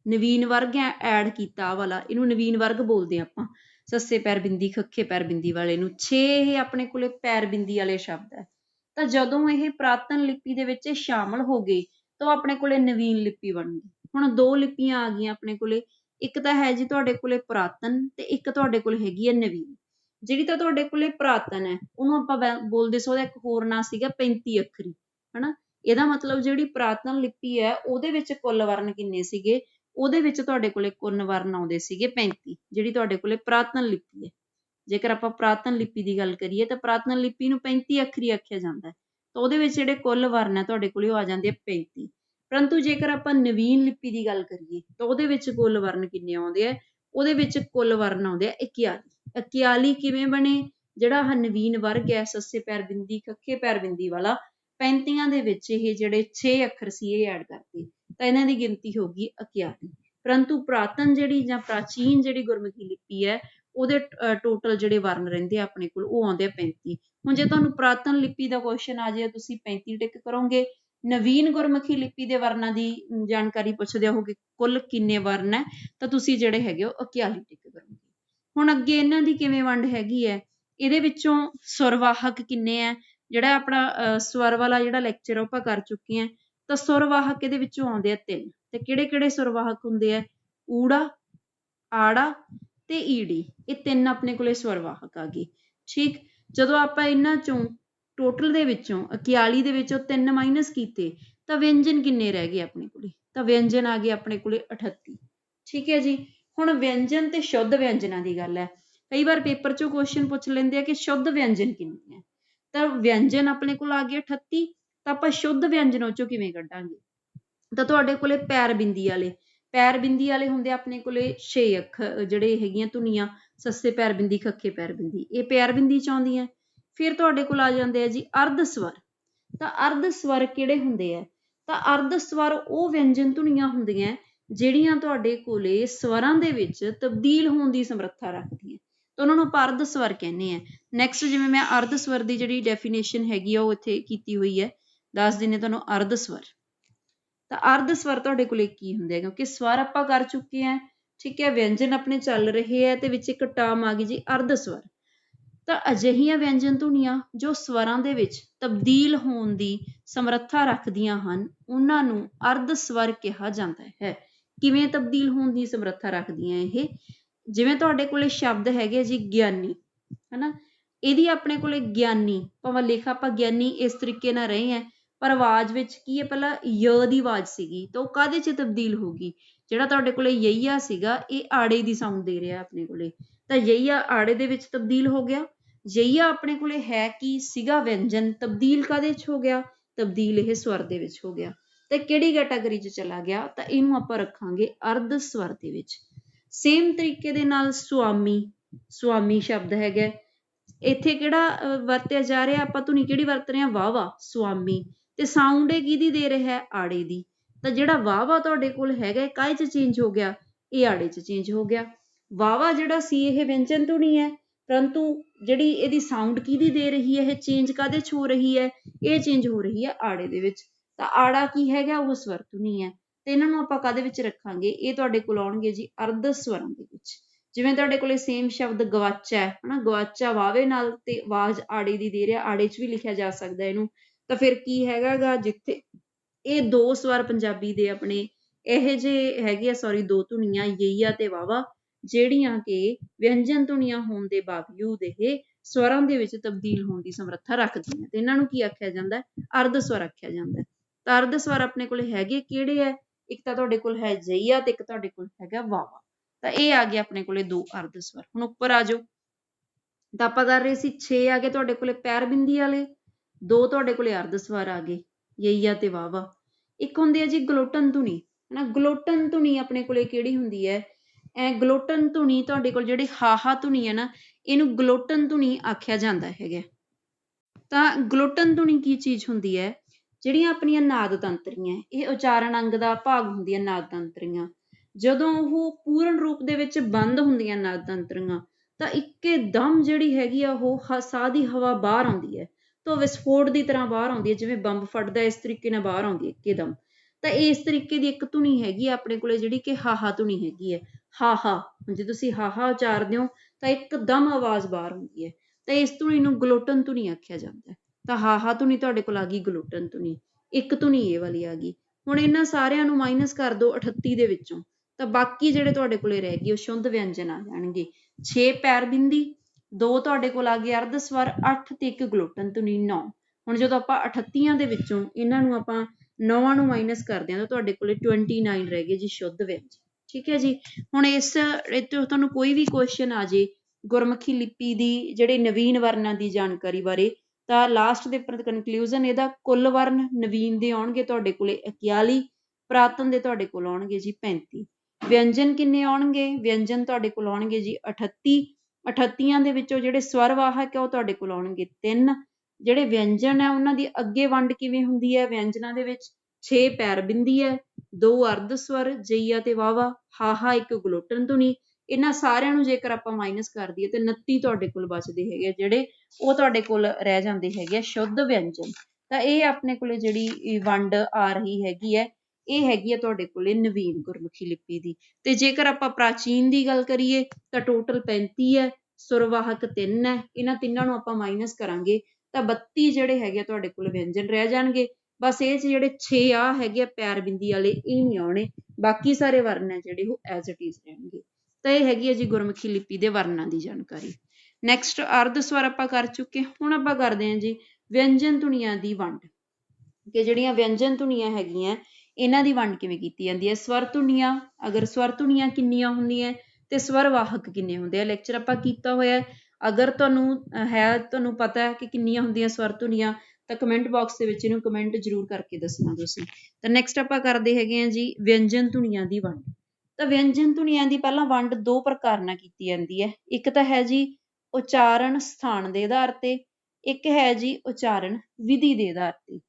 ਨਵੀਨ ਵਰਗ ਹੈ ਐਡ ਕੀਤਾ ਵਾਲਾ, ਇਹਨੂੰ ਨਵੀਨ ਵਰਗ ਬੋਲਦੇ ਆ ਆਪਾਂ। ਸੱਸੇ ਪੈਰ ਬਿੰਦੀ, ਖੱਖੇ ਪੈਰ ਬਿੰਦੀ ਵਾਲੇ ਨੂੰ 6 ਇਹ ਆਪਣੇ ਕੋਲੇ ਪੈਰ ਬਿੰਦੀ ਵਾਲੇ ਸ਼ਬਦ ਹੈ। ਤਾਂ ਜਦੋਂ ਇਹ ਪ੍ਰਾਤਨ ਲਿਪੀ ਦੇ ਵਿੱਚ ਸ਼ਾਮਲ ਹੋ ਗਏ, ਤਾਂ ਉਹ ਆਪਣੇ ਕੋਲੇ ਨਵੀਨ ਲਿਪੀ ਬਣ ਗਈ। ਹੁਣ ਦੋ ਲਿਪੀਆਂ ਆ ਗਈਆਂ ਆਪਣੇ ਕੋਲੇ, ਇੱਕ ਤਾਂ ਹੈ ਜੀ ਤੁਹਾਡੇ ਕੋਲੇ ਪੁਰਾਤਨ ਤੇ ਇੱਕ ਤੁਹਾਡੇ ਕੋਲ ਹੈਗੀ ਹੈ ਨਵੀਨ ਜਿਹੜੀ ਤਾਂ ਤੁਹਾਡੇ ਕੋਲੇ ਪੁਰਾਤਨ ਹੈ, ਉਹਨੂੰ ਆਪਾਂ ਬੋਲਦੇ ਸੀ ਉਹਦਾ ਇੱਕ ਹੋਰ ਨਾਂ ਸੀਗਾ 35 ਅੱਖਰੀ, ਹਨਾ? ਇਹਦਾ ਮਤਲਬ ਜਿਹੜੀ ਪੁਰਾਤਨ ਲਿਪੀ ਹੈ, ਉਹਦੇ ਵਿੱਚ ਕੁੱਲ ਵਰਨ ਕਿੰਨੇ ਸੀਗੇ? ਉਹਦੇ ਵਿੱਚ ਤੁਹਾਡੇ ਕੋਲੇ ਕੁੱਲ ਵਰਨ ਆਉਂਦੇ ਸੀਗੇ 35 ਜਿਹੜੀ ਤੁਹਾਡੇ ਕੋਲੇ ਪੁਰਾਤਨ ਲਿਪੀ ਹੈ। ਜੇਕਰ ਆਪਾਂ ਪੁਰਾਤਨ ਲਿਪੀ ਦੀ ਗੱਲ ਕਰੀਏ, ਤਾਂ ਪੁਰਾਤਨ ਲਿਪੀ ਨੂੰ 35 ਅੱਖਰੀ ਆਖਿਆ ਜਾਂਦਾ ਹੈ। ਤਾਂ ਉਹਦੇ ਵਿੱਚ ਜਿਹੜੇ ਕੁੱਲ ਵਰਨ ਹੈ, ਤੁਹਾਡੇ ਕੋਲੇ ਉਹ ਆ ਜਾਂਦੇ ਆ 35 ਪਰੰਤੂ ਜੇਕਰ ਆਪਾਂ ਨਵੀਨ ਲਿਪੀ ਦੀ ਗੱਲ ਕਰੀਏ, ਤਾਂ ਉਹਦੇ ਵਿੱਚ ਕੁੱਲ ਵਰਨ ਕਿੰਨੇ ਆਉਂਦੇ ਆ? ਉਹਦੇ ਵਿੱਚ ਕੁੱਲ ਵਰਨ ਆਉਂਦੇ ਆ 41 41 ਕਿਵੇਂ ਬਣੇ? ਜਿਹੜਾ ਆਹ ਨਵੀਨ ਵਰਗ ਹੈ, ਸੱਸੇ ਪੈਰ ਬਿੰਦੀ ਖੱਖੇ ਪੈਰ ਬਿੰਦੀ ਵਾਲਾ 35 ਦੇ ਵਿੱਚ ਇਹ ਜਿਹੜੇ 6 ਅੱਖਰ ਸੀ, ਇਹ ਐਡ ਕਰਤੇ ਤਾਂ ਇਹਨਾਂ ਦੀ ਗਿਣਤੀ ਹੋ ਗਈ 41 ਪਰੰਤੂ ਪੁਰਾਤਨ ਜਿਹੜੀ ਜਾਂ ਪ੍ਰਾਚੀਨ ਜਿਹੜੀ ਗੁਰਮੁਖੀ ਲਿਪੀ ਹੈ, ਉਹਦੇ ਟੋਟਲ ਜਿਹੜੇ ਵਰਨ ਰਹਿੰਦੇ ਆ, ਆਪਣੇ ਕੋਲ ਉਹ ਆਉਂਦੇ ਆ 35 ਹੁਣ ਜੇ ਤੁਹਾਨੂੰ ਪੁਰਾਤਨ ਲਿਪੀ ਦਾ ਕੁਐਸਚਨ ਆ ਜਾਏ, ਤੁਸੀਂ 35 ਟਿਕ ਕਰੋਗੇ। ਨਵੀਨ ਗੁਰਮੁਖੀ ਲਿਪੀ ਦੇ ਵਰਨਾਂ ਦੀ ਜਾਣਕਾਰੀ ਪੁੱਛਦੇ ਹੋਗੇ ਕੁੱਲ ਕਿੰਨੇ ਵਰਨ ਹੈ, ਤਾਂ ਤੁਸੀਂ ਜਿਹੜੇ ਹੈਗੇ ਹੋ 41 ਟਿਕ ਕਰੋਗੇ। ਹੁਣ ਅੱਗੇ ਇਹਨਾਂ ਦੀ ਕਿਵੇਂ ਵੰਡ ਹੈਗੀ ਹੈ, ਇਹਦੇ ਵਿੱਚੋਂ ਸੁਰਵਾਹਕ ਕਿੰਨੇ ਹੈ, ਜਿਹੜਾ ਆਪਣਾ ਸਵਰ ਵਾਲਾ ਜਿਹੜਾ ਲੈਕਚਰ ਆਪਾਂ ਕਰ ਚੁੱਕੇ ਹਾਂ, ਤਾਂ ਸੁਰਵਾਹਕ ਇਹਦੇ ਵਿੱਚੋਂ ਆਉਂਦੇ ਆ ਤਿੰਨ। ਤੇ ਕਿਹੜੇ ਕਿਹੜੇ ਸੁਰਵਾਹਕ ਹੁੰਦੇ ਆ? ਊੜਾ, ਆੜਾ ਤੇ ਈੜੀ। ਇਹ ਤਿੰਨ ਆਪਣੇ ਕੋਲੇ ਸਵਰਵਾਹਕ ਆ ਗਏ। ਠੀਕ? ਜਦੋਂ ਆਪਾਂ ਇਹਨਾਂ ਚੋਂ ਟੋਟਲ ਦੇ ਵਿੱਚੋਂ 41 ਦੇ ਵਿੱਚੋਂ ਤਿੰਨ ਮਾਈਨਸ ਕੀਤੇ, ਤਾਂ ਵਿਅੰਜਨ ਕਿੰਨੇ ਰਹਿ ਗਏ ਆਪਣੇ ਕੋਲੇ? ਤਾਂ ਵਿਅੰਜਨ ਆ ਗਏ ਆਪਣੇ ਕੋਲੇ 38 ਠੀਕ ਹੈ ਜੀ? ਹੁਣ ਵਿਅੰਜਨ ਤੇ ਸ਼ੁੱਧ ਵਿਅੰਜਨਾਂ ਦੀ ਗੱਲ ਹੈ। ਕਈ ਵਾਰ ਪੇਪਰ 'ਚੋਂ ਕੁਐਸਚਨ ਪੁੱਛ ਲੈਂਦੇ ਆ ਕਿ ਸ਼ੁੱਧ ਵਿਅੰਜਨ ਕਿੰਨੇ ਹੈ ਤਾਂ ਵਿਅੰਜਨ ਆਪਣੇ ਕੋਲ ਆ ਗਏ 38 ਤਾਂ ਆਪਾਂ ਸ਼ੁੱਧ ਵਿਅੰਜਨ ਉਹ 'ਚੋਂ ਕਿਵੇਂ ਕੱਢਾਂਗੇ? ਤਾਂ ਤੁਹਾਡੇ ਕੋਲੇ ਪੈਰ ਬਿੰਦੀ ਵਾਲੇ। ਪੈਰ ਬਿੰਦੀ ਵਾਲੇ ਹੁੰਦੇ ਆ ਆਪਣੇ ਕੋਲੇ 6 ਅੱਖ ਜਿਹੜੇ ਹੈਗੀਆਂ ਧੁਨੀਆਂ, ਸੱਸੇ ਪੈਰ ਬਿੰਦੀ, ਖੱਖੇ ਪੈਰ ਬਿੰਦੀ। ਇਹ ਪੈਰ ਬਿੰਦੀ ਚ ਆਉਂਦੀਆਂ। ਫਿਰ ਤੁਹਾਡੇ ਕੋਲ ਆ ਜਾਂਦੇ ਆ ਜੀ ਅਰਧ ਸਵਰ। ਤਾਂ ਅਰਧ ਸਵਰ ਕਿਹੜੇ ਹੁੰਦੇ ਆ? ਤਾਂ ਅਰਧ ਸਵਰ ਉਹ ਵਿਅੰਜਨ ਧੁਨੀਆਂ ਹੁੰਦੀਆਂ ਜਿਹੜੀਆਂ ਤੁਹਾਡੇ ਕੋਲੇ ਸਵਰਾਂ ਦੇ ਵਿੱਚ ਤਬਦੀਲ ਹੋਣ ਦੀ ਸਮਰੱਥਾ ਰੱਖਦੀਆਂ ਤਾਂ ਉਹਨਾਂ ਨੂੰ ਆਪਾਂ ਅਰਧ ਸਵਰ ਕਹਿੰਦੇ ਆ। ਨੈਕਸਟ ਜਿਵੇਂ ਮੈਂ ਅਰਧ ਸਵਰ ਦੀ ਜਿਹੜੀ ਡੈਫੀਨੇਸ਼ਨ ਹੈਗੀ ਆ, ਉਹ ਇੱਥੇ ਕੀਤੀ ਹੋਈ ਹੈ। ਦੱਸ ਦਿੰਨੇ ਤੁਹਾਨੂੰ ਅਰਧ ਸਵਰ। ਤਾਂ ਅਰਧ ਸਵਰ ਤੁਹਾਡੇ ਕੋਲੇ ਕੀ ਹੁੰਦੇ ਆ? ਕਿਉਂਕਿ ਸਵਰ ਆਪਾਂ ਕਰ ਚੁੱਕੇ ਆ, ਠੀਕ ਹੈ, ਵਿਅੰਜਨ ਆਪਣੇ ਚੱਲ ਰਹੇ ਆ, ਤੇ ਵਿੱਚ ਇੱਕ ਟਰਮ ਆ ਗਈ ਜੀ ਅਰਧ ਸਵਰ। ਤਾਂ ਅਜਿਹੀਆਂ ਵਿਅੰਜਨ ਧੁਨੀਆਂ ਜੋ ਸਵਰਾਂ ਦੇ ਵਿੱਚ ਤਬਦੀਲ ਹੋਣ ਦੀ ਸਮਰੱਥਾ ਰੱਖਦੀਆਂ ਹਨ, ਉਹਨਾਂ ਨੂੰ ਅਰਧ ਸਵਰ ਕਿਹਾ ਜਾਂਦਾ ਹੈ। ਕਿਵੇਂ ਤਬਦੀਲ ਹੋਣ ਦੀ ਸਮਰੱਥਾ ਰੱਖਦੀਆਂ ਇਹ? ਜਿਵੇਂ ਤੁਹਾਡੇ ਕੋਲੇ ਸ਼ਬਦ ਹੈਗੇ ਜੀ ਗਿਆਨੀ, ਹਨਾ? ਇਹਦੀ ਆਪਣੇ ਕੋਲੇ ਗਿਆਨੀ, ਭਾਵੇਂ ਲਿਖ ਆਪਾਂ ਗਿਆਨੀ ਇਸ ਤਰੀਕੇ ਨਾਲ ਰਹੇ ਹੈ, ਪਰ ਆਵਾਜ਼ ਵਿੱਚ ਕੀ ਹੈ? ਪਹਿਲਾਂ य ਦੀ ਆਵਾਜ਼ ਸੀਗੀ ਤਾਂ ਉਹ ਕਾਦੇ 'ਚ ਤਬਦੀਲ ਹੋ ਗਈ ਜਿਹੜਾ ਤੁਹਾਡੇ ਕੋਲੇ ਯਈਆ ਸੀਗਾ, ਇਹ ਆੜੇ ਦੀ ਸਾਊਂਡ ਦੇ ਰਿਹਾ ਆਪਣੇ ਕੋਲੇ। ਤਾਂ ਯਈਆ ਆੜੇ ਦੇ ਵਿੱਚ ਤਬਦੀਲ ਹੋ ਗਿਆ। ਯਈਆ ਆਪਣੇ ਕੋਲੇ ਹੈ ਕੀ ਸੀਗਾ ਵਿਅੰਜਨ? ਤਬਦੀਲ ਕਾਦੇ 'ਚ ਹੋ ਗਿਆ? ਤਬਦੀਲ ਇਹ ਸਵਰ ਦੇ ਵਿੱਚ ਹੋ ਗਿਆ। ਤੇ ਕਿਹੜੀ ਕੈਟਾਗਰੀ 'ਚ ਚਲਾ ਗਿਆ? ਤਾਂ ਇਹਨੂੰ ਆਪਾਂ ਰੱਖਾਂਗੇ ਅਰਧ ਸਵਰ ਦੇ ਵਿੱਚ। ਸੇਮ ਤਰੀਕੇ ਦੇ ਨਾਲ ਸੁਆਮੀ ਸੁਆਮੀ ਸ਼ਬਦ ਹੈਗਾ। ਇੱਥੇ ਕਿਹੜਾ ਵਰਤਿਆ ਜਾ ਰਿਹਾ? ਆਪਾਂ ਧੁਨੀ ਕਿਹੜੀ ਵਰਤ ਰਹੇ ਹਾਂ? ਵਾਵਾ ਸੁਆਮੀ। ਤੇ ਸਾਊਂਡ ਇਹ ਕਿਹਦੀ ਦੇ ਰਿਹਾ ਹੈ? ਆੜੇ ਦੀ। ਤਾਂ ਜਿਹੜਾ ਵਾਵਾ ਤੁਹਾਡੇ ਕੋਲ ਹੈਗਾ, ਇਹ ਕਾਹਦੇ ਚ ਚੇਂਜ ਹੋ ਗਿਆ? ਇਹ ਆੜੇ ਚ ਚੇਂਜ ਹੋ ਗਿਆ। ਵਾਵਾ ਜਿਹੜਾ ਸੀ, ਇਹ ਵਿਅੰਜਨ ਧੁਨੀ ਹੈ। ਪਰੰਤੂ ਜਿਹੜੀ ਇਹਦੀ ਸਾਊਂਡ ਕਿਹਦੀ ਦੇ ਰਹੀ ਹੈ, ਇਹ ਚੇਂਜ ਕਾਦੇ ਚ ਹੋ ਰਹੀ ਹੈ? ਇਹ ਚੇਂਜ ਹੋ ਰਹੀ ਹੈ ਆੜੇ ਦੇ ਵਿੱਚ। ਤਾਂ ਆੜਾ ਕੀ ਹੈਗਾ, ਉਹ ਸਵਰ ਧੁਨੀ ਹੈ। ਤੇ ਇਹਨਾਂ ਨੂੰ ਆਪਾਂ ਕਾਦੇ ਵਿੱਚ ਰੱਖਾਂਗੇ? ਇਹ ਤੁਹਾਡੇ ਕੋਲ ਆਉਣਗੇ ਜੀ ਅਰਧ ਸਵਰਾਂ ਦੇ ਵਿੱਚ। ਜਿਵੇਂ ਤੁਹਾਡੇ ਕੋਲੇ ਸੇਮ ਸ਼ਬਦ ਗਵਾਚਾ ਹੈ, ਹਨਾ? ਗਵਾਚਾ ਵਾਵੇ ਨਾਲ ਤੇ ਆਵਾਜ਼ ਆੜੇ ਦੀ ਦੇ ਰਿਹਾ, ਆੜੇ 'ਚ ਵੀ ਲਿਖਿਆ ਜਾ ਸਕਦਾ ਇਹਨੂੰ। ਤਾਂ ਫਿਰ ਕੀ ਹੈਗਾਗਾ, ਜਿੱਥੇ ਇਹ ਦੋ ਸਵਰ ਪੰਜਾਬੀ ਦੇ ਆਪਣੇ, ਇਹ ਜੇ ਹੈਗੇ ਆ ਸੌਰੀ ਦੋ ਧੁਨੀਆਂ, ਯਈਆ ਤੇ ਵਾਵਾ ਜਿਹੜੀਆਂ ਕਿ ਵਿਅੰਜਨ ਧੁਨੀਆਂ ਹੋਣ ਦੇ ਬਾਵਜੂਦ ਇਹ ਸਵਰਾਂ ਦੇ ਵਿੱਚ ਤਬਦੀਲ ਹੋਣ ਦੀ ਸਮਰੱਥਾ ਰੱਖਦੀਆਂ ਤੇ ਇਹਨਾਂ ਨੂੰ ਕੀ ਆਖਿਆ ਜਾਂਦਾ ਅਰਧ ਸਵਰ ਆਖਿਆ ਜਾਂਦਾ ਹੈ। ਤਾਂ ਅਰਧ ਸਵਰ ਆਪਣੇ ਕੋਲ ਹੈਗੇ ਕਿਹੜੇ ਹੈ? ਇੱਕ ਤਾਂ ਤੁਹਾਡੇ ਕੋਲ ਹੈ ਜਈਆ ਤੇ ਇੱਕ ਤੁਹਾਡੇ ਕੋਲ ਹੈਗਾ ਵਾਵਾ। ਤਾਂ ਇਹ ਆ ਗਿਆ ਆਪਣੇ ਕੋਲੇ ਦੋ ਅਰਧ ਸਵਰ। ਹੁਣ ਉੱਪਰ ਆ ਜਾਓ। ਤਾਂ ਆਪਾਂ ਕਰ ਰਹੇ ਸੀ 6 ਆ ਗਏ ਤੁਹਾਡੇ ਕੋਲੇ ਪੈਰ ਬਿੰਦੀ ਵਾਲੇ। ਦੋ ਤੁਹਾਡੇ ਕੋਲੇ ਅਰਧ ਸਵਰ ਆ ਗਏ ਯਈਆ ਤੇ ਵਾਵਾ। ਇੱਕ ਹੁੰਦੀ ਹੈ ਜੀ ਗਲੋਟਨ ਧੁਨੀ। ਹਨਾ, ਗਲੋਟਨ ਧੁਨੀ ਆਪਣੇ ਕੋਲੇ ਕਿਹੜੀ ਹੁੰਦੀ ਹੈ? ਗਲੋਟਨ ਧੁਨੀ ਤੁਹਾਡੇ ਕੋਲ ਜਿਹੜੀ ਹਾਹਾ ਧੁਨੀ ਹੈ ਨਾ, ਇਹਨੂੰ ਗਲੋਟਨ ਧੁਨੀ ਆਖਿਆ ਜਾਂਦਾ ਹੈਗਾ। ਤਾਂ ਗਲੋਟਨ ਧੁਨੀ ਕੀ ਚੀਜ਼ ਹੁੰਦੀ ਹੈ? ਜਿਹੜੀਆਂ ਆਪਣੀਆਂ ਨਾਦ ਤੰਤਰੀਆਂ ਇਹ ਉਚਾਰਨ ਅੰਗ ਦਾ ਭਾਗ ਹੁੰਦੀਆਂ ਨਾਦ ਤੰਤਰੀਆਂ ਜਦੋਂ ਉਹ ਪੂਰਨ ਰੂਪ ਦੇ ਵਿੱਚ ਬੰਦ ਹੁੰਦੀਆਂ ਨਾਦ ਤੰਤਰੀਆਂ ਤਾਂ ਇੱਕੇ ਦਮ ਜਿਹੜੀ ਹੈਗੀ ਆ ਉਹ ਸਾਹ ਦੀ ਹਵਾ ਬਾਹਰ ਆਉਂਦੀ ਹੈ। ਤਾਂ ਵਿਸਫੋਟ ਦੀ ਤਰ੍ਹਾਂ ਬਾਹਰ ਆਉਂਦੀ ਹੈ, ਜਿਵੇਂ ਬੰਬ ਫਟਦਾ ਇਸ ਤਰੀਕੇ ਨਾਲ ਬਾਹਰ ਆਉਂਦੀ ਹੈ ਇੱਕੇ ਦਮ। ਤਾਂ ਇਸ ਤਰੀਕੇ ਦੀ ਇੱਕ ਧੁਨੀ ਹੈਗੀ ਆਪਣੇ ਕੋਲੇ ਜਿਹੜੀ ਕਿ ਹਾਹਾ ਧੁਨੀ ਹੈਗੀ ਹੈ। ਹਾਹਾ, ਜੇ ਤੁਸੀਂ ਹਾਹਾ ਉਚਾਰਦੇ ਹੋ ਤਾਂ ਇੱਕਦਮ ਆਵਾਜ਼ ਬਾਹਰ ਹੁੰਦੀ ਹੈ। ਤਾਂ ਇਸ ਧੁਨੀ ਨੂੰ ਗਲੋਟਨ ਧੁਨੀ ਆਖਿਆ ਜਾਂਦਾ ਹੈ। ਤਾਂ ਹਾਹਾ ਧੁਨੀ ਤੁਹਾਡੇ ਕੋਲ ਆ ਗਈ ਗਲੋਟਨ ਧੁਨੀ। ਇੱਕ ਧੁਨੀ ਇਹ ਵਾਲੀ ਆ ਗਈ। ਹੁਣ ਇਹਨਾਂ ਸਾਰਿਆਂ ਨੂੰ ਮਾਈਨਸ ਕਰ ਦਿਓ 38 ਦੇ ਵਿੱਚੋਂ। ਤਾਂ ਬਾਕੀ ਜਿਹੜੇ ਤੁਹਾਡੇ ਕੋਲੇ ਰਹਿ ਗਏ ਉਹ ਸ਼ੁੱਧ ਵਿਅੰਜਨ ਆ ਜਾਣਗੇ। 6 ਪੈਰ ਬਿੰਦੀ, ਦੋ ਤੁਹਾਡੇ ਕੋਲ ਆ ਗਏ ਅਰਧ ਸਵਰ 8 ਤੇ ਇੱਕ ਗਲੋਟਨ ਧੁਨੀ 9 ਹੁਣ ਜਦੋਂ ਆਪਾਂ 38 ਦੇ ਵਿੱਚੋਂ ਇਹਨਾਂ ਨੂੰ ਆਪਾਂ 9 ਨੂੰ ਮਾਈਨਸ ਕਰਦੇ ਹਾਂ ਤਾਂ ਤੁਹਾਡੇ ਕੋਲੇ 29 ਰਹਿ ਗਏ ਜੀ ਸ਼ੁੱਧ ਵਿਅੰਜਨ ਠੀਕ ਹੈ ਜੀ? ਹੁਣ ਇਸ ਤੁਹਾਨੂੰ ਕੋਈ ਵੀ ਕੁਐਸਚਨ ਆ ਜੇ ਗੁਰਮੁਖੀ ਲਿਪੀ ਦੀ ਜਿਹੜੇ ਨਵੀਨ ਵਰਨਾਂ ਦੀ ਜਾਣਕਾਰੀ ਬਾਰੇ ਤਾਂ ਲਾਸਟ ਦੇ ਕਨਕਲੂਜਨ ਇਹਦਾ ਕੁੱਲ ਵਰਨ ਨਵੀਨ ਦੇ ਆਉਣਗੇ ਤੁਹਾਡੇ ਕੋਲੇ 41 ਪ੍ਰਾਤਨ ਦੇ ਤੁਹਾਡੇ ਕੋਲ ਆਉਣਗੇ ਜੀ 35 ਵਿਅੰਜਨ ਕਿੰਨੇ ਆਉਣਗੇ? ਵਿਅੰਜਨ ਤੁਹਾਡੇ ਕੋਲ ਆਉਣਗੇ ਜੀ 38 38 ਦੇ ਵਿੱਚੋਂ ਜਿਹੜੇ ਸਵਰ ਵਾਹਕ ਹੈ ਉਹ ਤੁਹਾਡੇ ਕੋਲ ਆਉਣਗੇ 3 ਜਿਹੜੇ ਵਿਅੰਜਨ ਹੈ ਉਹਨਾਂ ਦੀ ਅੱਗੇ ਵੰਡ ਕਿਵੇਂ ਹੁੰਦੀ ਹੈ? ਵਿਅੰਜਨਾਂ ਦੇ ਵਿੱਚ 6 ਪੈਰ ਬਿੰਦੀ ਹੈ, ਦੋ ਅਰਧ ਸਵਰ, ਜਈਆ ਤੇ ਵਾਵਾ ਹਾਹਾ ਇੱਕ ਗਲੋਟਨ ਧੁਨੀ। ਇਹਨਾਂ ਸਾਰਿਆਂ ਨੂੰ ਜੇਕਰ ਆਪਾਂ ਮਾਈਨਸ ਕਰ ਦਈਏ ਤੇ 29 ਤੁਹਾਡੇ ਕੋਲ ਬਚਦੇ ਹੈਗੇ ਜਿਹੜੇ ਉਹ ਤੁਹਾਡੇ ਕੋਲ ਰਹਿ ਜਾਂਦੇ ਹੈਗੇ ਸ਼ੁੱਧ ਵਿਅੰਜਨ। ਤਾਂ ਇਹ ਆਪਣੇ ਕੋਲੇ ਜਿਹੜੀ ਵੰਡ ਆ ਰਹੀ ਹੈਗੀ ਹੈ, ਇਹ ਹੈਗੀ ਹੈ ਤੁਹਾਡੇ ਕੋਲੇ ਨਵੀਨ ਗੁਰਮੁਖੀ ਲਿਪੀ ਦੀ। ਤੇ ਜੇਕਰ ਆਪਾਂ ਪ੍ਰਾਚੀਨ ਦੀ ਗੱਲ ਕਰੀਏ, ਤਾਂ ਟੋਟਲ 35 ਹੈ, ਸੁਰਵਾਹਕ 3 ਹੈ। ਇਹਨਾਂ ਤਿੰਨਾਂ ਨੂੰ ਆਪਾਂ ਮਾਈਨਸ ਕਰਾਂਗੇ। ਤਾਂ 32 ਜਿਹੜੇ ਹੈਗੇ ਤੁਹਾਡੇ ਕੋਲ ਵਿਅੰਜਨ ਰਹਿ ਜਾਣਗੇ। ਬਸ ਇਹ ਚ ਜਿਹੜੇ 6 ਆ ਹੈਗੇ ਆ ਪੈਰ ਬਿੰਦੀ ਵਾਲੇ, ਇਹ ਨਹੀਂ ਆਉਣੇ। ਬਾਕੀ ਸਾਰੇ ਵਰਨ ਹੈ ਜਿਹੜੇ ਉਹ ਐਜ਼ ਇਟ ਇਜ਼ ਰਹਿਣਗੇ। ਤਾਂ ਇਹ ਹੈਗੀ ਹੈ ਜੀ ਗੁਰਮੁਖੀ ਲਿਪੀ ਦੇ ਵਰਨਾਂ ਦੀ ਜਾਣਕਾਰੀ। ਨੈਕਸਟ ਅਰਧ ਸਵਰ ਆਪਾਂ ਕਰ ਚੁੱਕੇ ਹੁਣ ਆਪਾਂ ਕਰਦੇ ਹਾਂ ਜੀ ਵਿਅੰਜਨ ਧੁਨੀਆਂ ਦੀ ਵੰਡ। ਕਿ ਜਿਹੜੀਆਂ ਵਿਅੰਜਨ ਧੁਨੀਆਂ ਹੈਗੀਆਂ, ਇਹਨਾਂ ਦੀ ਵੰਡ ਕਿਵੇਂ ਕੀਤੀ ਜਾਂਦੀ ਹੈ? ਸਵਰ ਧੁਨੀਆਂ, ਅਗਰ ਸਵਰ ਧੁਨੀਆਂ ਕਿੰਨੀਆਂ ਹੁੰਦੀਆਂ, ਤੇ ਸਵਰ ਵਾਹਕ ਕਿੰਨੇ ਹੁੰਦੇ ਆ? ਲੈਕਚਰ ਆਪਾਂ ਕੀਤਾ ਹੋਇਆ ਅਗਰ ਤੁਹਾਨੂੰ ਹੈ, ਤੁਹਾਨੂੰ ਪਤਾ ਕਿ ਕਿੰਨੀਆਂ ਹੁੰਦੀਆਂ ਸਵਰ ਧੁਨੀਆਂ, ਤਾਂ ਕਮੈਂਟ ਬਾਕਸ ਦੇ ਵਿੱਚ ਇਹਨੂੰ ਕਮੈਂਟ ਜ਼ਰੂਰ ਕਰਕੇ ਦੱਸਣਾ ਤੁਸੀਂ। ਤਾਂ ਨੈਕਸਟ ਆਪਾਂ ਕਰਦੇ ਹੈਗੇ ਆ ਜੀ, ਵਿਅੰਜਨ ਧੁਨੀਆਂ ਦੀ ਵੰਡ। ਤਾਂ ਵਿਅੰਜਨ ਧੁਨੀਆਂ ਦੀ ਪਹਿਲਾਂ ਵੰਡ ਦੋ ਪ੍ਰਕਾਰ ਨਾਲ ਕੀਤੀ ਜਾਂਦੀ ਹੈ। ਇੱਕ ਤਾਂ ਹੈ ਜੀ ਉਚਾਰਨ ਸਥਾਨ ਦੇ ਆਧਾਰ ਤੇ, ਇੱਕ ਹੈ ਜੀ ਉਚਾਰਨ ਵਿਧੀ ਦੇ ਆਧਾਰ ਤੇ।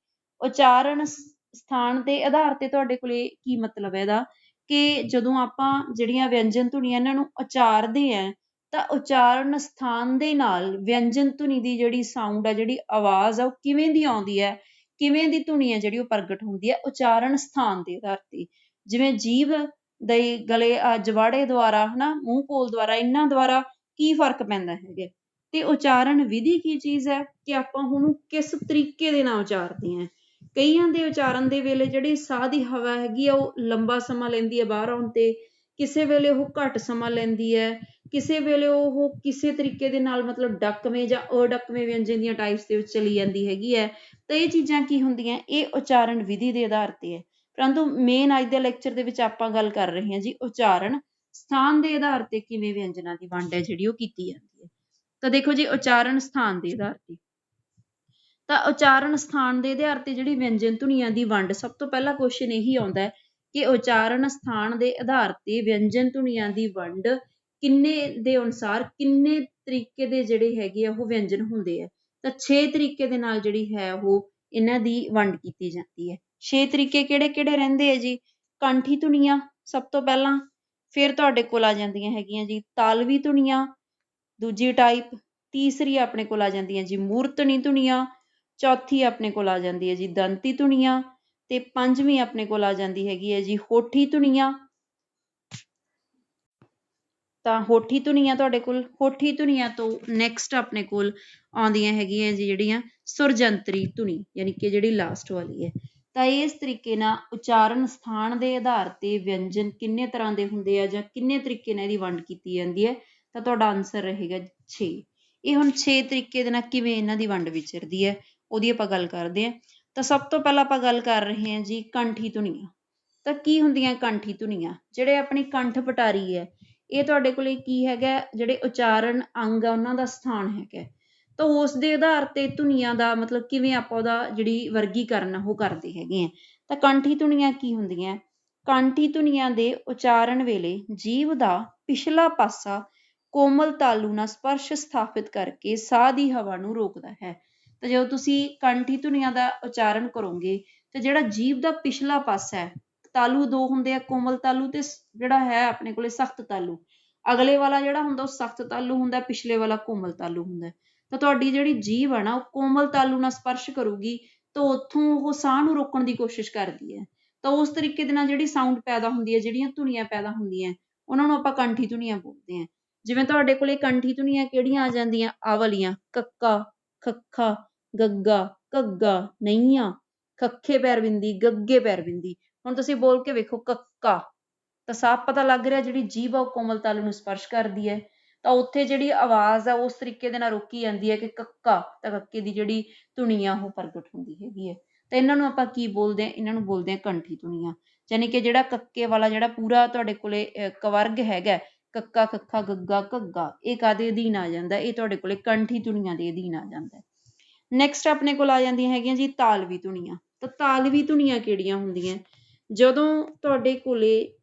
ਉਚਾਰਨ ਸਥਾਨ ਦੇ ਆਧਾਰ ਤੇ ਤੁਹਾਡੇ ਕੋਲੇ ਕੀ ਮਤਲਬ ਹੈ ਇਹਦਾ? ਕਿ ਜਦੋਂ ਆਪਾਂ ਜਿਹੜੀਆਂ ਵਿਅੰਜਨ ਧੁਨੀਆਂ ਇਹਨਾਂ ਨੂੰ ਉਚਾਰਦੇ ਆ ਤਾਂ ਉਚਾਰਨ ਸਥਾਨ ਦੇ ਨਾਲ ਵਿਅੰਜਨ ਧੁਨੀ ਦੀ ਜਿਹੜੀ ਸਾਊਂਡ ਆ, ਜਿਹੜੀ ਆਵਾਜ਼ ਆ, ਉਹ ਕਿਵੇਂ ਦੀ ਆਉਂਦੀ ਹੈ, ਕਿਵੇਂ ਦੀ ਧੁਨੀ ਹੈ ਜਿਹੜੀ ਉਹ ਪ੍ਰਗਟ ਹੁੰਦੀ ਹੈ ਉਚਾਰਨ ਸਥਾਨ ਦੇ ਆਧਾਰ ਤੇ। ਜਿਵੇਂ ਜੀਭ ਦੇ ਗਲੇ ਜਵਾੜੇ ਦੁਆਰਾ, ਹਨਾ, ਮੂੰਹ ਪੋਲ ਦੁਆਰਾ ਇਹਨਾਂ ਦੁਆਰਾ ਕੀ ਫ਼ਰਕ ਪੈਂਦਾ ਹੈਗਾ? ਤੇ ਉਚਾਰਨ ਵਿਧੀ ਕੀ ਚੀਜ਼ ਹੈ ਕਿ ਆਪਾਂ ਉਹਨੂੰ ਕਿਸ ਤਰੀਕੇ ਦੇ ਨਾਲ ਉਚਾਰਦੇ ਹਾਂ? ਕਈਆਂ ਦੇ ਉਚਾਰਨ ਦੇ ਵੇਲੇ ਜਿਹੜੀ ਸਾਹ ਦੀ ਹਵਾ ਹੈਗੀ ਆ, ਉਹ ਲੰਬਾ ਸਮਾਂ ਲੈਂਦੀ ਹੈ ਬਾਹਰ ਆਉਣ ਤੇ, ਕਿਸੇ ਵੇਲੇ ਉਹ ਘੱਟ ਸਮਾਂ ਲੈਂਦੀ ਹੈ ਕਿਸੇ ਵੇਲੇ ਉਹ ਕਿਸੇ ਤਰੀਕੇ ਦੇ ਨਾਲ ਮਤਲਬ ਡੱਕਵੇਂ ਜਾਂ ਅਡੱਕਵੇਂ ਵਿਅੰਜਨ ਦੀਆਂ ਟਾਈਪਸ ਦੇ ਵਿੱਚ ਚਲੀ ਜਾਂਦੀ ਹੈਗੀ ਹੈ, ਤਾਂ ਇਹ ਚੀਜ਼ਾਂ ਕੀ ਹੁੰਦੀਆਂ, ਇਹ ਉਚਾਰਨ ਵਿਧੀ ਦੇ ਆਧਾਰ ਤੇ ਹੈ। ਪਰੰਤੂ ਮੇਨ ਅੱਜ ਦੇ ਲੈਕਚਰ ਦੇ ਵਿੱਚ ਆਪਾਂ ਗੱਲ ਕਰ ਰਹੇ ਹਾਂ ਜੀ, ਉਚਾਰਨ ਸਥਾਨ ਦੇ ਆਧਾਰ ਤੇ ਕਿਵੇਂ ਵਿਅੰਜਨਾਂ ਦੀ ਵੰਡ ਹੈ ਜਿਹੜੀ ਉਹ ਕੀਤੀ ਜਾਂਦੀ ਹੈ। ਤਾਂ ਦੇਖੋ ਜੀ, ਉਚਾਰਨ ਸਥਾਨ ਦੇ ਆਧਾਰ ਤੇ। ਤਾਂ ਉਚਾਰਨ ਸਥਾਨ ਦੇ ਆਧਾਰ ਤੇ ਜਿਹੜੀ ਵਿਅੰਜਨ ਧੁਨੀਆਂ ਦੀ ਵੰਡ, ਸਭ ਤੋਂ ਪਹਿਲਾ ਕੁਐਸਚਨ ਇਹੀ ਆਉਂਦਾ ਹੈ ਕਿ ਉਚਾਰਨ ਸਥਾਨ ਦੇ ਆਧਾਰ ਤੇ ਵਿਅੰਜਨ ਧੁਨੀਆਂ ਦੀ ਵੰਡ ਕਿੰਨੇ ਦੇ ਅਨੁਸਾਰ ਕਿੰਨੇ ਤਰੀਕੇ ਦੇ ਜਿਹੜੇ ਹੈਗੇ ਆ ਉਹ ਵਿਅੰਜਨ ਹੁੰਦੇ ਆ। ਤਾਂ 6 ਤਰੀਕੇ ਦੇ ਨਾਲ ਜਿਹੜੀ ਹੈ ਉਹ ਇਹਨਾਂ ਦੀ ਵੰਡ ਕੀਤੀ ਜਾਂਦੀ ਹੈ। 6 ਤਰੀਕੇ ਕਿਹੜੇ ਕਿਹੜੇ ਰਹਿੰਦੇ ਆ ਜੀ? ਕੰਠੀ ਧੁਨੀਆਂ ਸਭ ਤੋਂ ਪਹਿਲਾਂ, ਫਿਰ ਤੁਹਾਡੇ ਕੋਲ ਆ ਜਾਂਦੀਆਂ ਹੈਗੀਆਂ ਜੀ ਤਾਲਵੀ ਧੁਨੀਆਂ, ਦੂਜੀ ਟਾਈਪ ਤੀਸਰੀ ਆਪਣੇ ਕੋਲ ਆ ਜਾਂਦੀਆਂ ਜੀ ਮੂਰਤਨੀ ਧੁਨੀਆਂ, ਚੌਥੀ ਆਪਣੇ ਕੋਲ ਆ ਜਾਂਦੀ ਹੈ ਜੀ ਦੰਤੀ ਧੁਨੀਆਂ ਤੇ ਪੰਜਵੀਂ ਆਪਣੇ ਕੋਲ ਆ ਜਾਂਦੀ ਹੈਗੀ ਹੈ ਜੀ ਹੋਠੀ ਧੁਨੀਆਂ ਤਾਂ ਹੋਠੀ ਧੁਨੀਆਂ ਤੁਹਾਡੇ ਕੋਲ, ਹੋਠੀ ਧੁਨੀਆਂ ਤੋਂ ਨੈਕਸਟ ਆਪਣੇ ਕੋਲ ਆਉਂਦੀਆਂ ਹੈਗੀਆਂ ਜੀ ਜਿਹੜੀਆਂ ਸੁਰਜੰਤਰੀ ਧੁਨੀ, ਯਾਨੀ ਕਿ ਜਿਹੜੀ ਲਾਸਟ ਵਾਲੀ ਹੈ। ਤਾਂ ਇਸ ਤਰੀਕੇ ਨਾਲ ਉਚਾਰਨ ਸਥਾਨ ਦੇ ਆਧਾਰ ਤੇ ਵਿਅੰਜਨ ਕਿੰਨੇ ਤਰ੍ਹਾਂ ਦੇ ਹੁੰਦੇ ਆ ਜਾਂ ਕਿੰਨੇ ਤਰੀਕੇ ਨਾਲ ਇਹਦੀ ਵੰਡ ਕੀਤੀ ਜਾਂਦੀ ਹੈ, ਤਾਂ ਤੁਹਾਡਾ ਆਨਸਰ ਰਹੇਗਾ 6 ਇਹ ਹੁਣ 6 ਤਰੀਕੇ ਦੇ ਨਾਲ ਕਿਵੇਂ ਇਹਨਾਂ ਦੀ ਵੰਡ ਵਿਚਰਦੀ ਹੈ, ਉਹਦੀ ਆਪਾਂ ਗੱਲ ਕਰਦੇ ਹਾਂ। ਤਾਂ ਸਭ ਤੋਂ ਪਹਿਲਾਂ ਆਪਾਂ ਗੱਲ ਕਰ ਰਹੇ ਹਾਂ ਜੀ ਕੰਠੀ ਧੁਨੀਆਂ। ਤਾਂ ਕੀ ਹੁੰਦੀਆਂ ਕੰਠੀ ਧੁਨੀਆਂ? ਜਿਹੜੇ ਆਪਣੀ ਕੰਠ ਪਟਾਰੀ ਹੈ ਇਹ ਤੁਹਾਡੇ ਕੋਲੇ ਕੀ ਹੈਗਾ? ਜਿਹੜੇ ਉਚਾਰਨ ਅੰਗ ਆ, ਉਹਨਾਂ ਦਾ ਸਥਾਨ ਹੈਗਾ। ਤਾਂ ਉਸ ਦੇ ਆਧਾਰ ਤੇ ਧੁਨੀਆਂ ਦਾ ਮਤਲਬ ਕਿਵੇਂ ਆਪਾਂ ਉਹਦਾ ਜਿਹੜੀ ਵਰਗੀਕਰਨ ਉਹ ਕਰਦੇ ਹੈਗੇ ਆ। ਤਾਂ ਕੰਠੀ ਧੁਨੀਆਂ ਕੀ ਹੁੰਦੀਆਂ? ਕੰਠੀ ਧੁਨੀਆਂ ਦੇ ਉਚਾਰਨ ਵੇਲੇ ਜੀਵ ਦਾ ਪਿਛਲਾ ਪਾਸਾ ਕੋਮਲ ਤਾਲੂ ਨਾਲ ਸਪਰਸ਼ ਸਥਾਪਿਤ ਕਰਕੇ ਸਾਹ ਦੀ ਹਵਾ ਨੂੰ ਰੋਕਦਾ ਹੈ। ਤਾਂ ਜਦੋਂ ਤੁਸੀਂ ਕੰਠੀ ਧੁਨੀਆਂ ਦਾ ਉਚਾਰਨ ਕਰੋਗੇ, ਤੇ ਜਿਹੜਾ ਜੀਵ ਦਾ ਪਿਛਲਾ ਪਾਸਾ ਹੈ ਤਾਲੂ ਦੋ ਹੁੰਦੇ ਆ, ਕੋਮਲ ਤਾਲੂ ਤੇ ਜਿਹੜਾ ਹੈ ਆਪਣੇ ਕੋਲੇ ਸਖਤ ਤਾਲੂ। ਅਗਲੇ ਵਾਲਾ ਜਿਹੜਾ ਹੁੰਦਾ ਉਹ ਸਖਤ ਤਾਲੂ ਹੁੰਦਾ, ਪਿਛਲੇ ਵਾਲਾ ਕੋਮਲ ਤਾਲੂ ਹੁੰਦਾ। ਤਾਂ ਤੁਹਾਡੀ ਜਿਹੜੀ ਜੀਭ ਆ ਨਾ, ਉਹ ਕੋਮਲ ਤਾਲੂ ਨਾਲ ਸਪਰਸ਼ ਕਰੂਗੀ, ਤਾਂ ਉੱਥੋਂ ਉਹ ਸਾਹ ਨੂੰ ਰੋਕਣ ਦੀ ਕੋਸ਼ਿਸ਼ ਕਰਦੀ ਹੈ। ਤਾਂ ਉਸ ਤਰੀਕੇ ਦੇ ਨਾਲ ਜਿਹੜੀ ਸਾਊਂਡ ਪੈਦਾ ਹੁੰਦੀ ਹੈ, ਜਿਹੜੀਆਂ ਧੁਨੀਆਂ ਪੈਦਾ ਹੁੰਦੀਆਂ, ਉਹਨਾਂ ਨੂੰ ਆਪਾਂ ਕੰਠੀ ਧੁਨੀਆਂ ਬੋਲਦੇ ਹਾਂ। ਜਿਵੇਂ ਤੁਹਾਡੇ ਕੋਲੇ ਕੰਠੀ ਧੁਨੀਆਂ ਕਿਹੜੀਆਂ ਆ ਜਾਂਦੀਆਂ? ਆ ਵਾਲੀਆਂ, ਕੱਕਾ, ਖੱਖਾ, ਗੱਗਾ, ਘੱਗਾ, ਨਈਆਂ, ਖੱਖੇ ਪੈਰ ਬਿੰਦੀ ਗੱਗੇ ਪੈਰ ਬਿੰਦੀ ਹੁਣ ਤੁਸੀਂ ਬੋਲ ਕੇ ਵੇਖੋ ਕੱਕਾ, ਤਾਂ ਸਾਫ਼ ਪਤਾ ਲੱਗ ਰਿਹਾ ਜਿਹੜੀ ਜੀਭ ਆ ਉਹ ਕੋਮਲ ਤਾਲੂ ਨੂੰ ਸਪਰਸ਼ ਕਰਦੀ ਹੈ। ਤਾਂ ਉੱਥੇ ਜਿਹੜੀ ਆਵਾਜ਼ ਆ, ਉਸ ਤਰੀਕੇ ਦੇ ਨਾਲ ਰੋਕੀ ਜਾਂਦੀ ਹੈ ਕਿ ਕੱਕਾ, ਤਾਂ ਕੱਕੇ ਦੀ ਜਿਹੜੀ ਧੁਨੀ ਆ, ਉਹ ਪ੍ਰਗਟ ਹੁੰਦੀ ਹੈਗੀ ਹੈ। ਤਾਂ ਇਹਨਾਂ ਨੂੰ ਆਪਾਂ ਕੀ ਬੋਲਦੇ ਆ ਇਹਨਾਂ ਨੂੰ ਬੋਲਦੇ ਆ ਕੰਠੀ ਧੁਨੀਆਂ ਯਾਨੀ ਕਿ ਜਿਹੜਾ ਕੱਕੇ ਵਾਲਾ, ਜਿਹੜਾ ਪੂਰਾ ਤੁਹਾਡੇ ਕੋਲੇ ਕਵਰਗ ਹੈਗਾ ਕੱਕਾ, ਕੱਖਾ, ਗੱਗਾ, ਘੱਗਾ, ਇਹ ਕਾਦੇ ਅਧੀਨ ਆ ਜਾਂਦਾ ਇਹ ਤੁਹਾਡੇ ਕੋਲੇ ਕੰਠੀ ਧੁਨੀਆਂ ਦੇ ਅਧੀਨ ਆ ਜਾਂਦਾ ਨੈਕਸਟ ਆਪਣੇ ਕੋਲ ਆ ਜਾਂਦੀਆਂ ਹੈਗੀਆਂ ਜੀ ਤਾਲਵੀ ਧੁਨੀਆਂ। ਤਾਂ ਤਾਲਵੀ ਧੁਨੀਆਂ ਕਿਹੜੀਆਂ ਹੁੰਦੀਆਂ? ਜਦੋਂ ਤੁਹਾਡੇ ਕੋਲੇ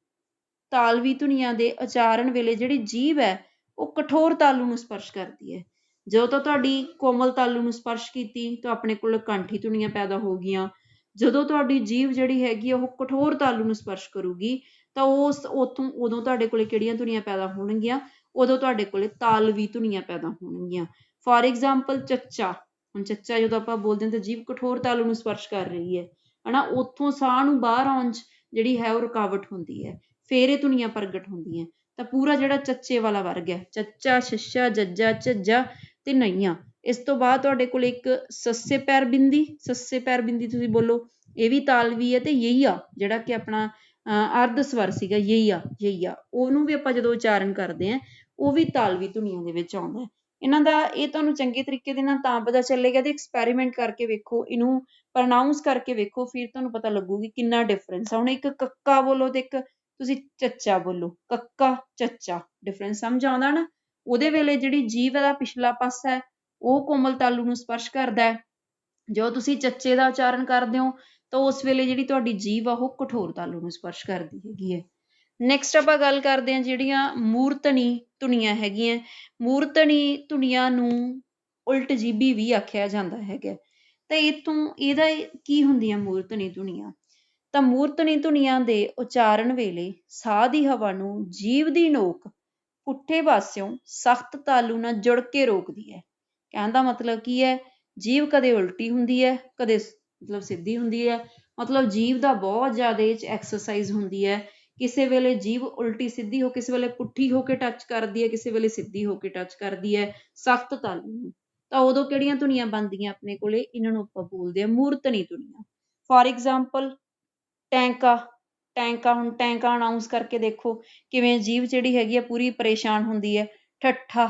ਤਾਲਵੀ ਧੁਨੀਆਂ ਦੇ ਉਚਾਰਨ ਵੇਲੇ ਜਿਹੜੀ ਜੀਭ ਹੈ, ਉਹ ਕਠੋਰ ਤਾਲੂ ਨੂੰ ਸਪਰਸ਼ ਕਰਦੀ ਹੈ। ਜਦੋਂ ਤੋਂ ਤੁਹਾਡੀ ਕੋਮਲ ਤਾਲੂ ਨੂੰ ਸਪਰਸ਼ ਕੀਤੀ, ਤਾਂ ਆਪਣੇ ਕੋਲ ਕੰਠੀ ਧੁਨੀਆਂ ਪੈਦਾ ਹੋ ਗਈਆਂ। ਜਦੋਂ ਤੁਹਾਡੀ ਜੀਭ ਜਿਹੜੀ ਹੈਗੀ ਉਹ ਕਠੋਰ ਤਾਲੂ ਨੂੰ ਸਪਰਸ਼ ਕਰੂਗੀ, ਤਾਂ ਉਸ ਉਥੋਂ ਉਦੋਂ ਤੁਹਾਡੇ ਕੋਲੇ ਕਿਹੜੀਆਂ ਧੁਨੀਆਂ ਪੈਦਾ ਹੋਣਗੀਆਂ? ਉਦੋਂ ਤੁਹਾਡੇ ਕੋਲੇ ਤਾਲਵੀ ਧੁਨੀਆਂ ਪੈਦਾ ਹੋਣਗੀਆਂ। ਫੋਰ ਐਗਜ਼ਾਮਪਲ ਚੱਚਾ। ਹੁਣ ਚੱਚਾ ਜਦੋਂ ਆਪਾਂ ਬੋਲਦੇ ਹਾਂ, ਤਾਂ ਜੀਭ ਕਠੋਰ ਤਾਲੂ ਨੂੰ ਸਪਰਸ਼ ਕਰ ਰਹੀ ਹੈ। ਹਨਾ, ਉੱਥੋਂ ਸਾਹ ਨੂੰ ਬਾਹਰ ਆਉਣ 'ਚ ਜਿਹੜੀ ਹੈ ਉਹ ਰੁਕਾਵਟ ਹੁੰਦੀ ਹੈ, ਫੇਰ ਇਹ ਧੁਨੀਆਂ ਪ੍ਰਗਟ ਹੁੰਦੀਆਂ ਤਾਂ ਪੂਰਾ ਜਿਹੜਾ ਚੱਚੇ ਵਾਲਾ ਵਰਗ ਹੈ, ਚੱਚਾ, ਛੱਛਾ, ਜੱਜਾ, ਝੱਜਾ ਤੇ ਨਈਆਂ, ਇਸ ਤੋਂ ਬਾਅਦ ਤੁਹਾਡੇ ਕੋਲ ਇੱਕ ਸੱਸੇ ਪੈਰ ਬਿੰਦੀ, ਸੱਸੇ ਪੈਰ ਬਿੰਦੀ ਤੁਸੀਂ ਬੋਲੋ, ਇਹ ਵੀ ਤਾਲਵੀ ਹੈ ਤੇ ਯਹੀ ਆ ਜਿਹੜਾ ਕਿ ਆਪਣਾ ਅਰਧ ਸਵਰ ਸੀਗਾ ਯਹੀ ਆ ਯਹੀ ਆ ਉਹਨੂੰ ਵੀ ਆਪਾਂ ਜਦੋਂ ਉਚਾਰਨ ਕਰਦੇ ਆਂ ਉਹ ਵੀ ਤਾਲਵੀ ਧੁਨੀਆਂ ਦੇ ਵਿੱਚ ਆਉਂਦਾ ਹੈ। ਇਹਨਾਂ ਦਾ ਇਹ ਤੁਹਾਨੂੰ ਚੰਗੇ ਤਰੀਕੇ ਦੇ ਨਾਲ ਤਾਂ ਪਤਾ ਚੱਲੇਗਾ ਤੇ ਐਕਸਪੈਰੀਮੈਂਟ ਕਰਕੇ ਵੇਖੋ, ਇਹਨੂੰ ਪ੍ਰੋਨਾਂਸ ਕਰਕੇ ਵੇਖੋ, ਫਿਰ ਤੁਹਾਨੂੰ ਪਤਾ ਲੱਗੂਗੀ ਕਿੰਨਾ ਡਿਫਰੈਂਸ ਆ। ਹੁਣ ਇੱਕ ਕੱਕਾ ਬੋਲੋ ਤੇ ਇੱਕ ਤੁਸੀਂ ਚੱਚਾ ਬੋਲੋ। ਕੱਕਾ, ਚੱਚਾ ਡਿਫਰੈਂਸ ਸਮਝ ਆਉਂਦਾ ਨਾ? ਉਹਦੇ ਵੇਲੇ ਜਿਹੜੀ ਜੀਭ ਦਾ ਪਿਛਲਾ ਪਾਸਾ ਹੈ, ਉਹ ਕੋਮਲ ਤਾਲੂ ਨੂੰ ਸਪਰਸ਼ ਕਰਦਾ ਹੈ। ਜੋ ਤੁਸੀਂ ਚੱਚੇ ਦਾ ਉਚਾਰਨ ਕਰਦੇ ਹੋ, ਤਾਂ ਉਸ ਵੇਲੇ ਜਿਹੜੀ ਤੁਹਾਡੀ ਜੀਭ ਆ, ਉਹ ਕਠੋਰ ਤਾਲੂ ਨੂੰ ਸਪਰਸ਼ ਕਰਦੀ ਹੈਗੀ ਹੈ। ਨੈਕਸਟ ਆਪਾਂ ਗੱਲ ਕਰਦੇ ਹਾਂ ਜਿਹੜੀਆਂ ਮੂਰਤਨੀ ਧੁਨੀਆਂ ਹੈਗੀਆਂ। ਮੂਰਤਨੀ ਧੁਨੀਆਂ ਨੂੰ ਉਲਟ ਜੀਬੀ ਵੀ ਆਖਿਆ ਜਾਂਦਾ ਹੈਗਾ। ਤਾਂ ਇਤੋਂ ਇਹਦਾ ਕੀ ਹੁੰਦੀਆਂ ਮੂਰਤਨੀ ਧੁਨੀਆਂ? ਤਾਂ ਮੂਰਤਨੀ ਧੁਨੀਆਂ ਦੇ ਉਚਾਰਨ ਵੇਲੇ ਸਾਹ ਦੀ ਹਵਾ ਨੂੰ ਜੀਵ ਦੀ ਨੋਕ ਪੁੱਠੇ ਪਾਸਿਓਂ ਸਖਤ ਤਾਲੂ ਨਾਲ ਜੁੜ ਕੇ ਰੋਕਦੀ ਹੈ। ਕਹਿਣ ਦਾ ਮਤਲਬ ਕੀ ਹੈ? ਜੀਵ ਕਦੇ ਉਲਟੀ ਹੁੰਦੀ ਹੈ, ਕਦੇ ਮਤਲਬ ਸਿੱਧੀ ਹੁੰਦੀ ਹੈ। ਮਤਲਬ ਜੀਵ ਦਾ ਬਹੁਤ ਜ਼ਿਆਦਾ ਇਹ 'ਚ ਐਕਸਰਸਾਈਜ਼ ਹੁੰਦੀ ਹੈ। ਕਿਸੇ ਵੇਲੇ ਜੀਭ ਉਲਟੀ ਸਿੱਧੀ ਹੋ, ਕਿਸੇ ਵੇਲੇ ਪੁੱਠੀ ਹੋ ਕੇ ਟੱਚ ਕਰਦੀ ਹੈ, ਕਿਸੇ ਵੇਲੇ ਸਿੱਧੀ ਹੋ ਕੇ ਟੱਚ ਕਰਦੀ ਹੈ। ਸਖਤ ਤਾਲੂ ਨੂੰ ਤਾਂ ਉਦੋਂ ਕਿਹੜੀਆਂ ਧੁਨੀਆਂ ਬਣਦੀਆਂ ਆਪਣੇ ਕੋਲੇ? ਇਹਨਾਂ ਨੂੰ ਆਪਾਂ ਬੋਲਦੇ ਆ ਮੂਰਤਨੀ ਧੁਨੀਆਂ। ਫੋਰ ਐਗਜ਼ਾਮਪਲ ਟੈਂਕਾ ਟੈਂਕਾ, ਹੁਣ ਟੈਂਕਾ ਅਨਾਉਂਸ ਕਰਕੇ ਦੇਖੋ ਕਿਵੇਂ ਜੀਵ ਜਿਹੜੀ ਹੈਗੀ ਆ ਪੂਰੀ ਪਰੇਸ਼ਾਨ ਹੁੰਦੀ ਹੈ। ਠੱਠਾ,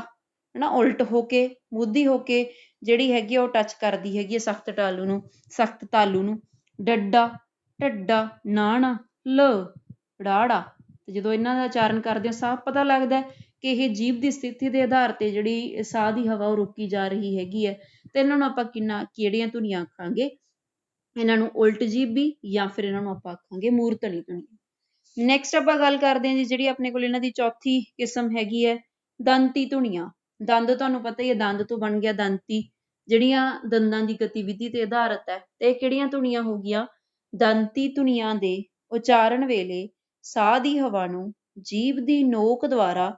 ਹਨਾ, ਉਲਟ ਹੋ ਕੇ ਮੁੱਧੀ ਹੋ ਕੇ ਜਿਹੜੀ ਹੈਗੀ ਆ ਉਹ ਟੱਚ ਕਰਦੀ ਹੈਗੀ ਹੈ ਸਖਤ ਟਾਲੂ ਨੂੰ, ਸਖਤ ਤਾਲੂ ਨੂੰ। ਡੱਡਾ, ਢੱਡਾ, ਨਾਣਾ, ਲ ੜਾੜਾ ਤੇ ਜਦੋਂ ਇਹਨਾਂ ਦਾ ਉਚਾਰਨ ਕਰਦੇ ਹਾਂ, ਸਾਫ਼ ਪਤਾ ਲੱਗਦਾ ਕਿ ਇਹ ਜੀਵ ਦੀ ਸਥਿਤੀ ਦੇ ਆਧਾਰ ਤੇ ਜਿਹੜੀ ਸਾਹ ਦੀ ਹਵਾ ਉਹ ਰੋਕੀ ਜਾ ਰਹੀ ਹੈਗੀ ਹੈ, ਤੇ ਇਹਨਾਂ ਨੂੰ ਆਪਾਂ ਕਿੰਨਾ ਕਿਹੜੀਆਂ ਧੁਨੀਆਂ ਆਖਾਂਗੇ? ਇਹਨਾਂ ਨੂੰ ਉਲਟ ਜੀਭ ਵੀ ਜਾਂ ਫਿਰ ਇਹਨਾਂ ਨੂੰ ਆਪਾਂ ਆਖਾਂਗੇ ਮੂਰਤਲੀ ਧੁਨੀ। ਨੈਕਸਟ ਆਪਾਂ ਗੱਲ ਕਰਦੇ ਹਾਂ ਜੀ, ਜਿਹੜੀ ਆਪਣੇ ਕੋਲ ਇਹਨਾਂ ਦੀ ਚੌਥੀ ਕਿਸਮ ਹੈਗੀ ਹੈ, ਦੰਤੀ ਧੁਨੀਆਂ। ਦੰਦ ਤੁਹਾਨੂੰ ਪਤਾ ਹੀ ਹੈ, ਦੰਦ ਤੋਂ ਬਣ ਗਿਆ ਦੰਤੀ। ਜਿਹੜੀਆਂ ਦੰਦਾਂ ਦੀ ਗਤੀਵਿਧੀ ਤੇ ਆਧਾਰਿਤ ਹੈ, ਤੇ ਇਹ ਕਿਹੜੀਆਂ ਧੁਨੀਆਂ ਹੋ ਗਈਆਂ? ਦੰਤੀ ਧੁਨੀਆਂ ਦੇ ਉਚਾਰਨ ਵੇਲੇ ਸਾਹ ਦੀ ਹਵਾ ਨੂੰ ਜੀਭ ਦੀ ਨੋਕ ਦੁਆਰਾ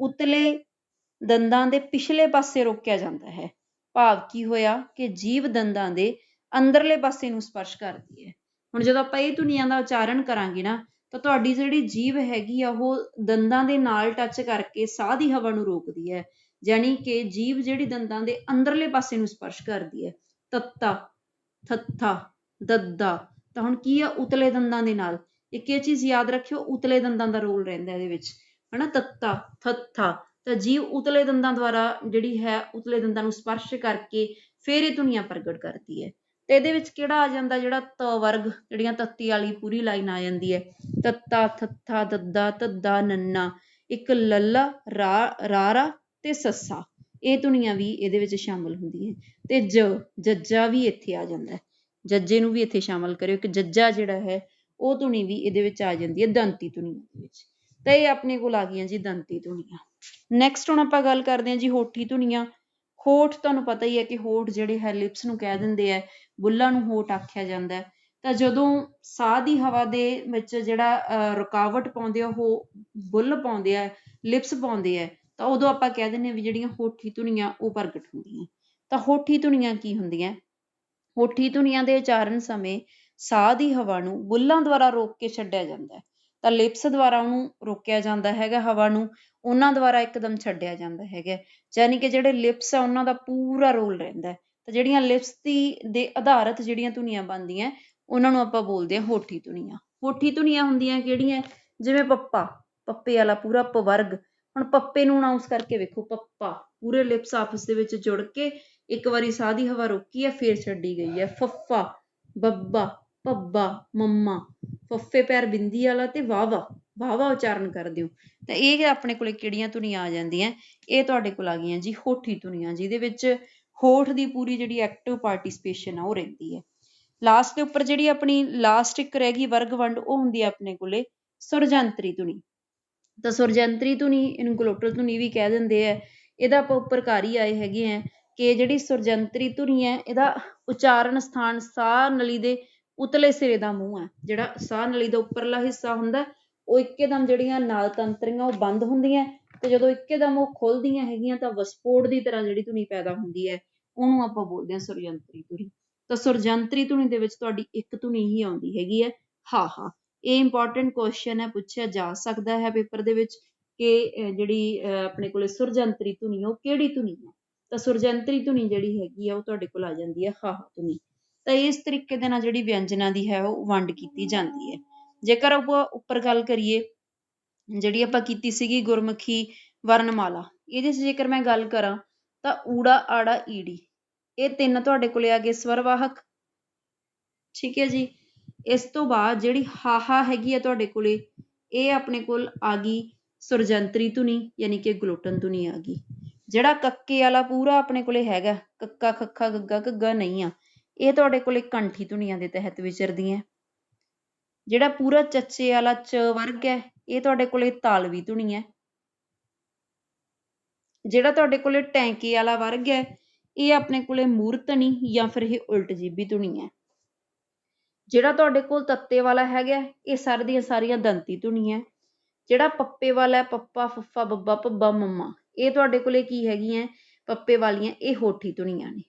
ਉਤਲੇ ਦੰਦਾਂ ਦੇ ਪਿਛਲੇ ਪਾਸੇ ਰੋਕਿਆ ਜਾਂਦਾ ਹੈ। ਭਾਵ ਕੀ ਹੋਇਆ ਕਿ ਜੀਭ ਦੰਦਾਂ ਦੇ ਅੰਦਰਲੇ ਪਾਸੇ ਨੂੰ ਸਪਰਸ਼ ਕਰਦੀ ਹੈ। ਹੁਣ ਜਦੋਂ ਆਪਾਂ ਇਹ ਧੁਨੀਆਂ ਦਾ ਉਚਾਰਨ ਕਰਾਂਗੇ ਨਾ, ਤਾਂ ਤੁਹਾਡੀ ਜਿਹੜੀ ਜੀਭ ਹੈਗੀ ਆ, ਉਹ ਦੰਦਾਂ ਦੇ ਨਾਲ ਟੱਚ ਕਰਕੇ ਸਾਹ ਦੀ ਹਵਾ ਨੂੰ ਰੋਕਦੀ ਹੈ। ਯਾਨੀ ਕਿ ਜੀਭ ਜਿਹੜੀ ਦੰਦਾਂ ਦੇ ਅੰਦਰਲੇ ਪਾਸੇ ਨੂੰ ਸਪਰਸ਼ ਕਰਦੀ ਹੈ। ਤੱਤਾ, ਥੱਥਾ, ਦੱਦਾ, ਤਾਂ ਹੁਣ ਕੀ ਆ? ਉਤਲੇ ਦੰਦਾਂ ਦੇ ਨਾਲ। ਇੱਕ ਇਹ ਚੀਜ਼ ਯਾਦ ਰੱਖਿਓ, ਉਤਲੇ ਦੰਦਾਂ ਦਾ ਰੋਲ ਰਹਿੰਦਾ ਇਹਦੇ ਵਿੱਚ। ਹਨਾ, ਤੱਤਾ, ਥੱਥਾ। ਤਾਂ ਜੀਵ ਉਤਲੇ ਦੰਦਾਂ ਦੁਆਰਾ ਜਿਹੜੀ ਹੈ, ਉਤਲੇ ਦੰਦਾਂ ਨੂੰ ਸਪਰਸ਼ ਕਰਕੇ ਫਿਰ ਇਹ ਧੁਨੀਆਂ ਪ੍ਰਗਟ ਕਰਦੀ ਹੈ। ਤੇ ਇਹਦੇ ਵਿੱਚ ਕਿਹੜਾ ਆ ਜਾਂਦਾ, ਜਿਹੜਾ ਤ ਵਰਗ, ਜਿਹੜੀਆਂ ਤੱਤੀ ਵਾਲੀ ਪੂਰੀ ਲਾਈਨ ਆ ਜਾਂਦੀ ਹੈ। ਤੱਤਾ, ਥੱਥਾ ਦੱਦਾ ਤੱਦਾ, ਨੰਨਾ, ਇੱਕ ਲੱਲਾ, ਰਾ, ਰਾਰਾ ਤੇ ਸੱਸਾ। ਇਹ ਧੁਨੀਆਂ ਵੀ ਇਹਦੇ ਵਿੱਚ ਸ਼ਾਮਲ ਹੁੰਦੀ ਹੈ। ਤੇ ਜ, ਜੱਜਾ ਵੀ ਇੱਥੇ ਆ ਜਾਂਦਾ ਹੈ। ਜੱਜੇ ਨੂੰ ਵੀ ਇੱਥੇ ਸ਼ਾਮਲ ਕਰਿਓ। ਕਿ ਜੱਜਾ ਜਿਹੜਾ ਹੈ, ਉਹ ਧੁਨੀ ਵੀ ਇਹਦੇ ਵਿੱਚ ਆ ਜਾਂਦੀ ਹੈ, ਦੰਤੀ ਧੁਨੀਆਂ ਦੇ ਵਿੱਚ। ਤਾਂ ਇਹ ਆਪਣੇ ਕੋਲ ਆ ਗਈਆਂ ਜੀ ਦੰਤੀ ਧੁਨੀਆਂ। ਨੈਕਸਟ ਹੁਣ ਆਪਾਂ ਗੱਲ ਕਰਦੇ ਹਾਂ ਜੀ ਹੋਠੀ ਧੁਨੀਆਂ। ਹੋਠ ਤੁਹਾਨੂੰ ਪਤਾ ਹੀ ਹੈ ਕਿ ਹੋਠ ਜਿਹੜੇ ਹੈ, ਲਿਪਸ ਨੂੰ ਕਹਿ ਦਿੰਦੇ ਆ ਬੁੱਲਾਂ ਨੂੰ ਹੋਠ ਆਖਿਆ ਜਾਂਦਾ ਹੈ। ਤਾਂ ਜਦੋਂ ਸਾਹ ਦੀ ਹਵਾ ਦੇ ਵਿੱਚ ਜਿਹੜਾ ਰੁਕਾਵਟ ਪਾਉਂਦੇ ਆ, ਉਹ ਬੁੱਲ ਪਾਉਂਦੇ ਆ, ਲਿਪਸ ਪਾਉਂਦੇ ਆ, ਤਾਂ ਉਦੋਂ ਆਪਾਂ ਕਹਿ ਦਿੰਦੇ ਆ ਵੀ ਜਿਹੜੀਆਂ ਹੋਠੀ ਧੁਨੀਆਂ, ਉਹ ਪ੍ਰਗਟ ਹੁੰਦੀਆਂ ਤਾਂ ਹੋਠੀ ਧੁਨੀਆਂ ਕੀ ਹੁੰਦੀਆਂ ਹੋਠੀ ਧੁਨੀਆਂ ਦੇ ਉਚਾਰਨ ਸਮੇਂ ਸਾਹ ਦੀ ਹਵਾ ਨੂੰ ਬੁੱਲਾਂ ਦੁਆਰਾ ਰੋਕ ਕੇ ਛੱਡਿਆ ਜਾਂਦਾ ਹੈ। ਤਾਂ ਲਿਪਸ ਦੁਆਰਾ ਉਹਨੂੰ ਰੋਕਿਆ ਜਾਂਦਾ ਹੈਗਾ, ਹਵਾ ਨੂੰ, ਉਹਨਾਂ ਦੁਆਰਾ ਇੱਕਦਮ ਛੱਡਿਆ ਜਾਂਦਾ ਹੈਗਾ। ਯਾਨੀ ਕਿ ਜਿਹੜੇ ਲਿਪਸ ਆ, ਉਹਨਾਂ ਦਾ ਪੂਰਾ ਰੋਲ ਰਹਿੰਦਾ ਤਾਂ ਜਿਹੜੀਆਂ ਲਿਪਸ ਦੀ, ਦੇ ਆਧਾਰਿਤ ਜਿਹੜੀਆਂ ਧੁਨੀਆਂ ਬਣਦੀਆਂ, ਉਹਨਾਂ ਨੂੰ ਆਪਾਂ ਬੋਲਦੇ ਹਾਂ ਹੋਠੀ ਧੁਨੀਆਂ। ਹੋਠੀ ਧੁਨੀਆਂ ਹੁੰਦੀਆਂ ਕਿਹੜੀਆਂ? ਜਿਵੇਂ ਪੱਪਾ, ਪੱਪੇ ਵਾਲਾ ਪੂਰਾ ਪਵਰਗ। ਹੁਣ ਪੱਪੇ ਨੂੰ ਅਨਾਉਂਸ ਕਰਕੇ ਵੇਖੋ, ਪੱਪਾ। ਪੂਰੇ ਲਿਪਸ ਆਪਸ ਦੇ ਵਿੱਚ ਜੁੜ ਕੇ ਇੱਕ ਵਾਰੀ ਸਾਹ ਦੀ ਹਵਾ ਰੋਕੀ ਹੈ, ਫੇਰ ਛੱਡੀ ਗਈ ਹੈ। ਫੱਫਾ, ਬੱਬਾ, ਪੱਬਾ, ਮੰਮਾ। ਫੱਫੇ ਪੈਰ ਬਿੰਦੀ ਵਾਲਾ ਤੇ ਵਾਵਾ ਵਾਵਾ ਉਚਾਰਨ ਕਰਦੇ ਹੋ। ਤਾਂ ਇਹ ਆਪਣੇ ਕੋਲੇ ਕਿਹੜੀਆਂ ਧੁਨੀਆਂ ਆ ਜਾਂਦੀਆਂ? ਇਹ ਤੁਹਾਡੇ ਕੋਲ ਆ ਗਈਆਂ ਜੀ ਹੋਠੀ ਧੁਨੀਆਂ, ਜਿਹਦੇ ਵਿੱਚ ਹੋਠ ਦੀ ਪੂਰੀ ਜਿਹੜੀ ਐਕਟਿਵ ਪਾਰਟਿਸਿਪੇਸ਼ਨ ਆ ਉਹ ਰਹਿੰਦੀ ਹੈ। ਲਾਸਟ ਦੇ ਉੱਪਰ ਜਿਹੜੀ ਆਪਣੀ ਲਾਸਟ ਇੱਕ ਰਹਿ ਗਈ ਵਰਗ ਵੰਡ ਉਹ ਹੁੰਦੀ ਹੈ ਆਪਣੇ ਕੋਲੇ ਸੁਰਜੰਤਰੀ ਧੁਨੀ। ਤਾਂ ਸੁਰਜੰਤਰੀ ਧੁਨੀ, ਇਹਨੂੰ ਗਲੋਟਲ ਧੁਨੀ ਵੀ ਕਹਿ ਦਿੰਦੇ ਆ। ਇਹਦਾ ਆਪਾਂ ਉੱਪਰ ਘਰ ਹੀ ਆਏ ਹੈਗੇ ਆ ਕਿ ਜਿਹੜੀ ਸੁਰਜੰਤਰੀ ਧੁਨੀ ਹੈ, ਇਹਦਾ ਉਚਾਰਨ ਸਥਾਨ ਸਾਹ ਨਲੀ ਦੇ ਉਤਲੇ ਸਿਰੇ ਦਾ ਮੂੰਹ ਹੈ। ਜਿਹੜਾ ਸਾਹ ਨਲੀ ਦਾ ਉੱਪਰਲਾ ਹਿੱਸਾ ਹੁੰਦਾ, ਉਹ ਇੱਕੇਦਮ ਜਿਹੜੀਆਂ ਨਾਲ ਤੰਤਰੀਆਂ, ਉਹ ਬੰਦ ਹੁੰਦੀਆਂ ਤੇ ਜਦੋਂ ਇੱਕੇਦਮ ਉਹ ਖੁੱਲਦੀਆਂ ਹੈਗੀਆਂ ਤਾਂ ਵਿਸਫੋਟ ਦੀ ਤਰ੍ਹਾਂ ਜਿਹੜੀ ਧੁਨੀ ਪੈਦਾ ਹੁੰਦੀ ਹੈ, ਉਹਨੂੰ ਆਪਾਂ ਬੋਲਦੇ ਹਾਂ ਸੁਰਜੰਤਰੀ ਧੁਨੀ। ਤਾਂ ਸੁਰਜੰਤਰੀ ਧੁਨੀ ਦੇ ਵਿੱਚ ਤੁਹਾਡੀ ਇੱਕ ਧੁਨੀ ਹੀ ਆਉਂਦੀ ਹੈਗੀ ਹੈ, ਹਾ ਹਾ। ਇਹ ਇੰਪੋਰਟੈਂਟ ਕੁਐਸਚਨ ਹੈ, ਪੁੱਛਿਆ ਜਾ ਸਕਦਾ ਹੈ ਪੇਪਰ ਦੇ ਵਿੱਚ ਕਿ ਜਿਹੜੀ ਆਪਣੇ ਕੋਲੇ ਸੁਰਜੰਤਰੀ ਧੁਨੀ ਉਹ ਕਿਹੜੀ ਧੁਨੀ ਹੈ? ਤਾਂ ਸੁਰਜੰਤਰੀ ਧੁਨੀ ਜਿਹੜੀ ਹੈਗੀ ਆ, ਉਹ ਤੁਹਾਡੇ ਕੋਲ ਆ ਜਾਂਦੀ ਹੈ, ਹਾ ਹਾ ਧੁਨੀ। ਤਾਂ ਇਸ ਤਰੀਕੇ ਦੇ ਨਾਲ ਜਿਹੜੀ ਵਿਅੰਜਨਾਂ ਦੀ ਹੈ ਉਹ ਵੰਡ ਕੀਤੀ ਜਾਂਦੀ ਹੈ। ਜੇਕਰ ਆਪਾਂ ਉੱਪਰ ਗੱਲ ਕਰੀਏ, ਜਿਹੜੀ ਆਪਾਂ ਕੀਤੀ ਸੀਗੀ ਗੁਰਮੁਖੀ ਵਰਣਮਾਲਾ, ਇਹਦੇ 'ਚ ਜੇਕਰ ਮੈਂ ਗੱਲ ਕਰਾਂ ਤਾਂ ਊੜਾ, ਆੜਾ, ਈੜੀ, ਇਹ ਤਿੰਨ ਤੁਹਾਡੇ ਕੋਲੇ ਆ ਗਏ ਸਵਰਵਾਹਕ। ਠੀਕ ਹੈ ਜੀ? ਇਸ ਤੋਂ ਬਾਅਦ ਜਿਹੜੀ ਹਾਹਾ ਹੈਗੀ ਆ ਤੁਹਾਡੇ ਕੋਲੇ, ਇਹ ਆਪਣੇ ਕੋਲ ਆ ਗਈ ਸੁਰਜੰਤਰੀ ਧੁਨੀ, ਯਾਨੀ ਕਿ ਗਲੋਟਨ ਧੁਨੀ ਆ ਗਈ। ਜਿਹੜਾ ਕੱਕੇ ਵਾਲਾ ਪੂਰਾ ਆਪਣੇ ਕੋਲੇ ਹੈਗਾ, ਕੱਕਾ, ਖੱਖਾ, ਗੱਗਾ, ਘੱਗਾ ਨਹੀਂ ਆ। ਇਹ ਤੁਹਾਡੇ ਕੋਲ ਕੰਠੀ ਧੁਨੀਆਂ ਦੇ ਤਹਿਤ ਵਿਚਰਦੀਆਂ ਜਿਹੜਾ ਪੂਰਾ ਚੱਚੇ ਵਾਲਾ ਚ ਵਰਗ ਹੈ, ਇਹ ਤੁਹਾਡੇ ਕੋਲੇ ਤਾਲਵੀ ਧੁਨੀ ਹੈ। ਜਿਹੜਾ ਤੁਹਾਡੇ ਕੋਲੇ ਟੈਂਕੇ ਵਾਲਾ ਵਰਗ ਹੈ, ਇਹ ਆਪਣੇ ਕੋਲੇ ਮੂਰਤਨੀ ਜਾਂ ਫਿਰ ਇਹ ਉਲਟ ਜੀਬੀ ਧੁਨੀ ਹੈ। ਜਿਹੜਾ ਤੁਹਾਡੇ ਕੋਲ ਤੱਤੇ ਵਾਲਾ ਹੈਗਾ, ਇਹ ਸਾਰੇ ਦੀਆਂ ਸਾਰੀਆਂ ਦੰਤੀ ਧੁਨੀ ਹੈ। ਜਿਹੜਾ ਪੱਪੇ ਵਾਲਾ ਪੱਪਾ, ਫੱਫਾ, ਬੱਬਾ ਪੱਬਾ ਮੰਮਾ, ਇਹ ਤੁਹਾਡੇ ਕੋਲੇ ਕੀ ਹੈਗੀਆਂ? ਪੱਪੇ ਵਾਲੀਆਂ, ਇਹ ਹੋਠੀ ਧੁਨੀਆਂ ਨੇ।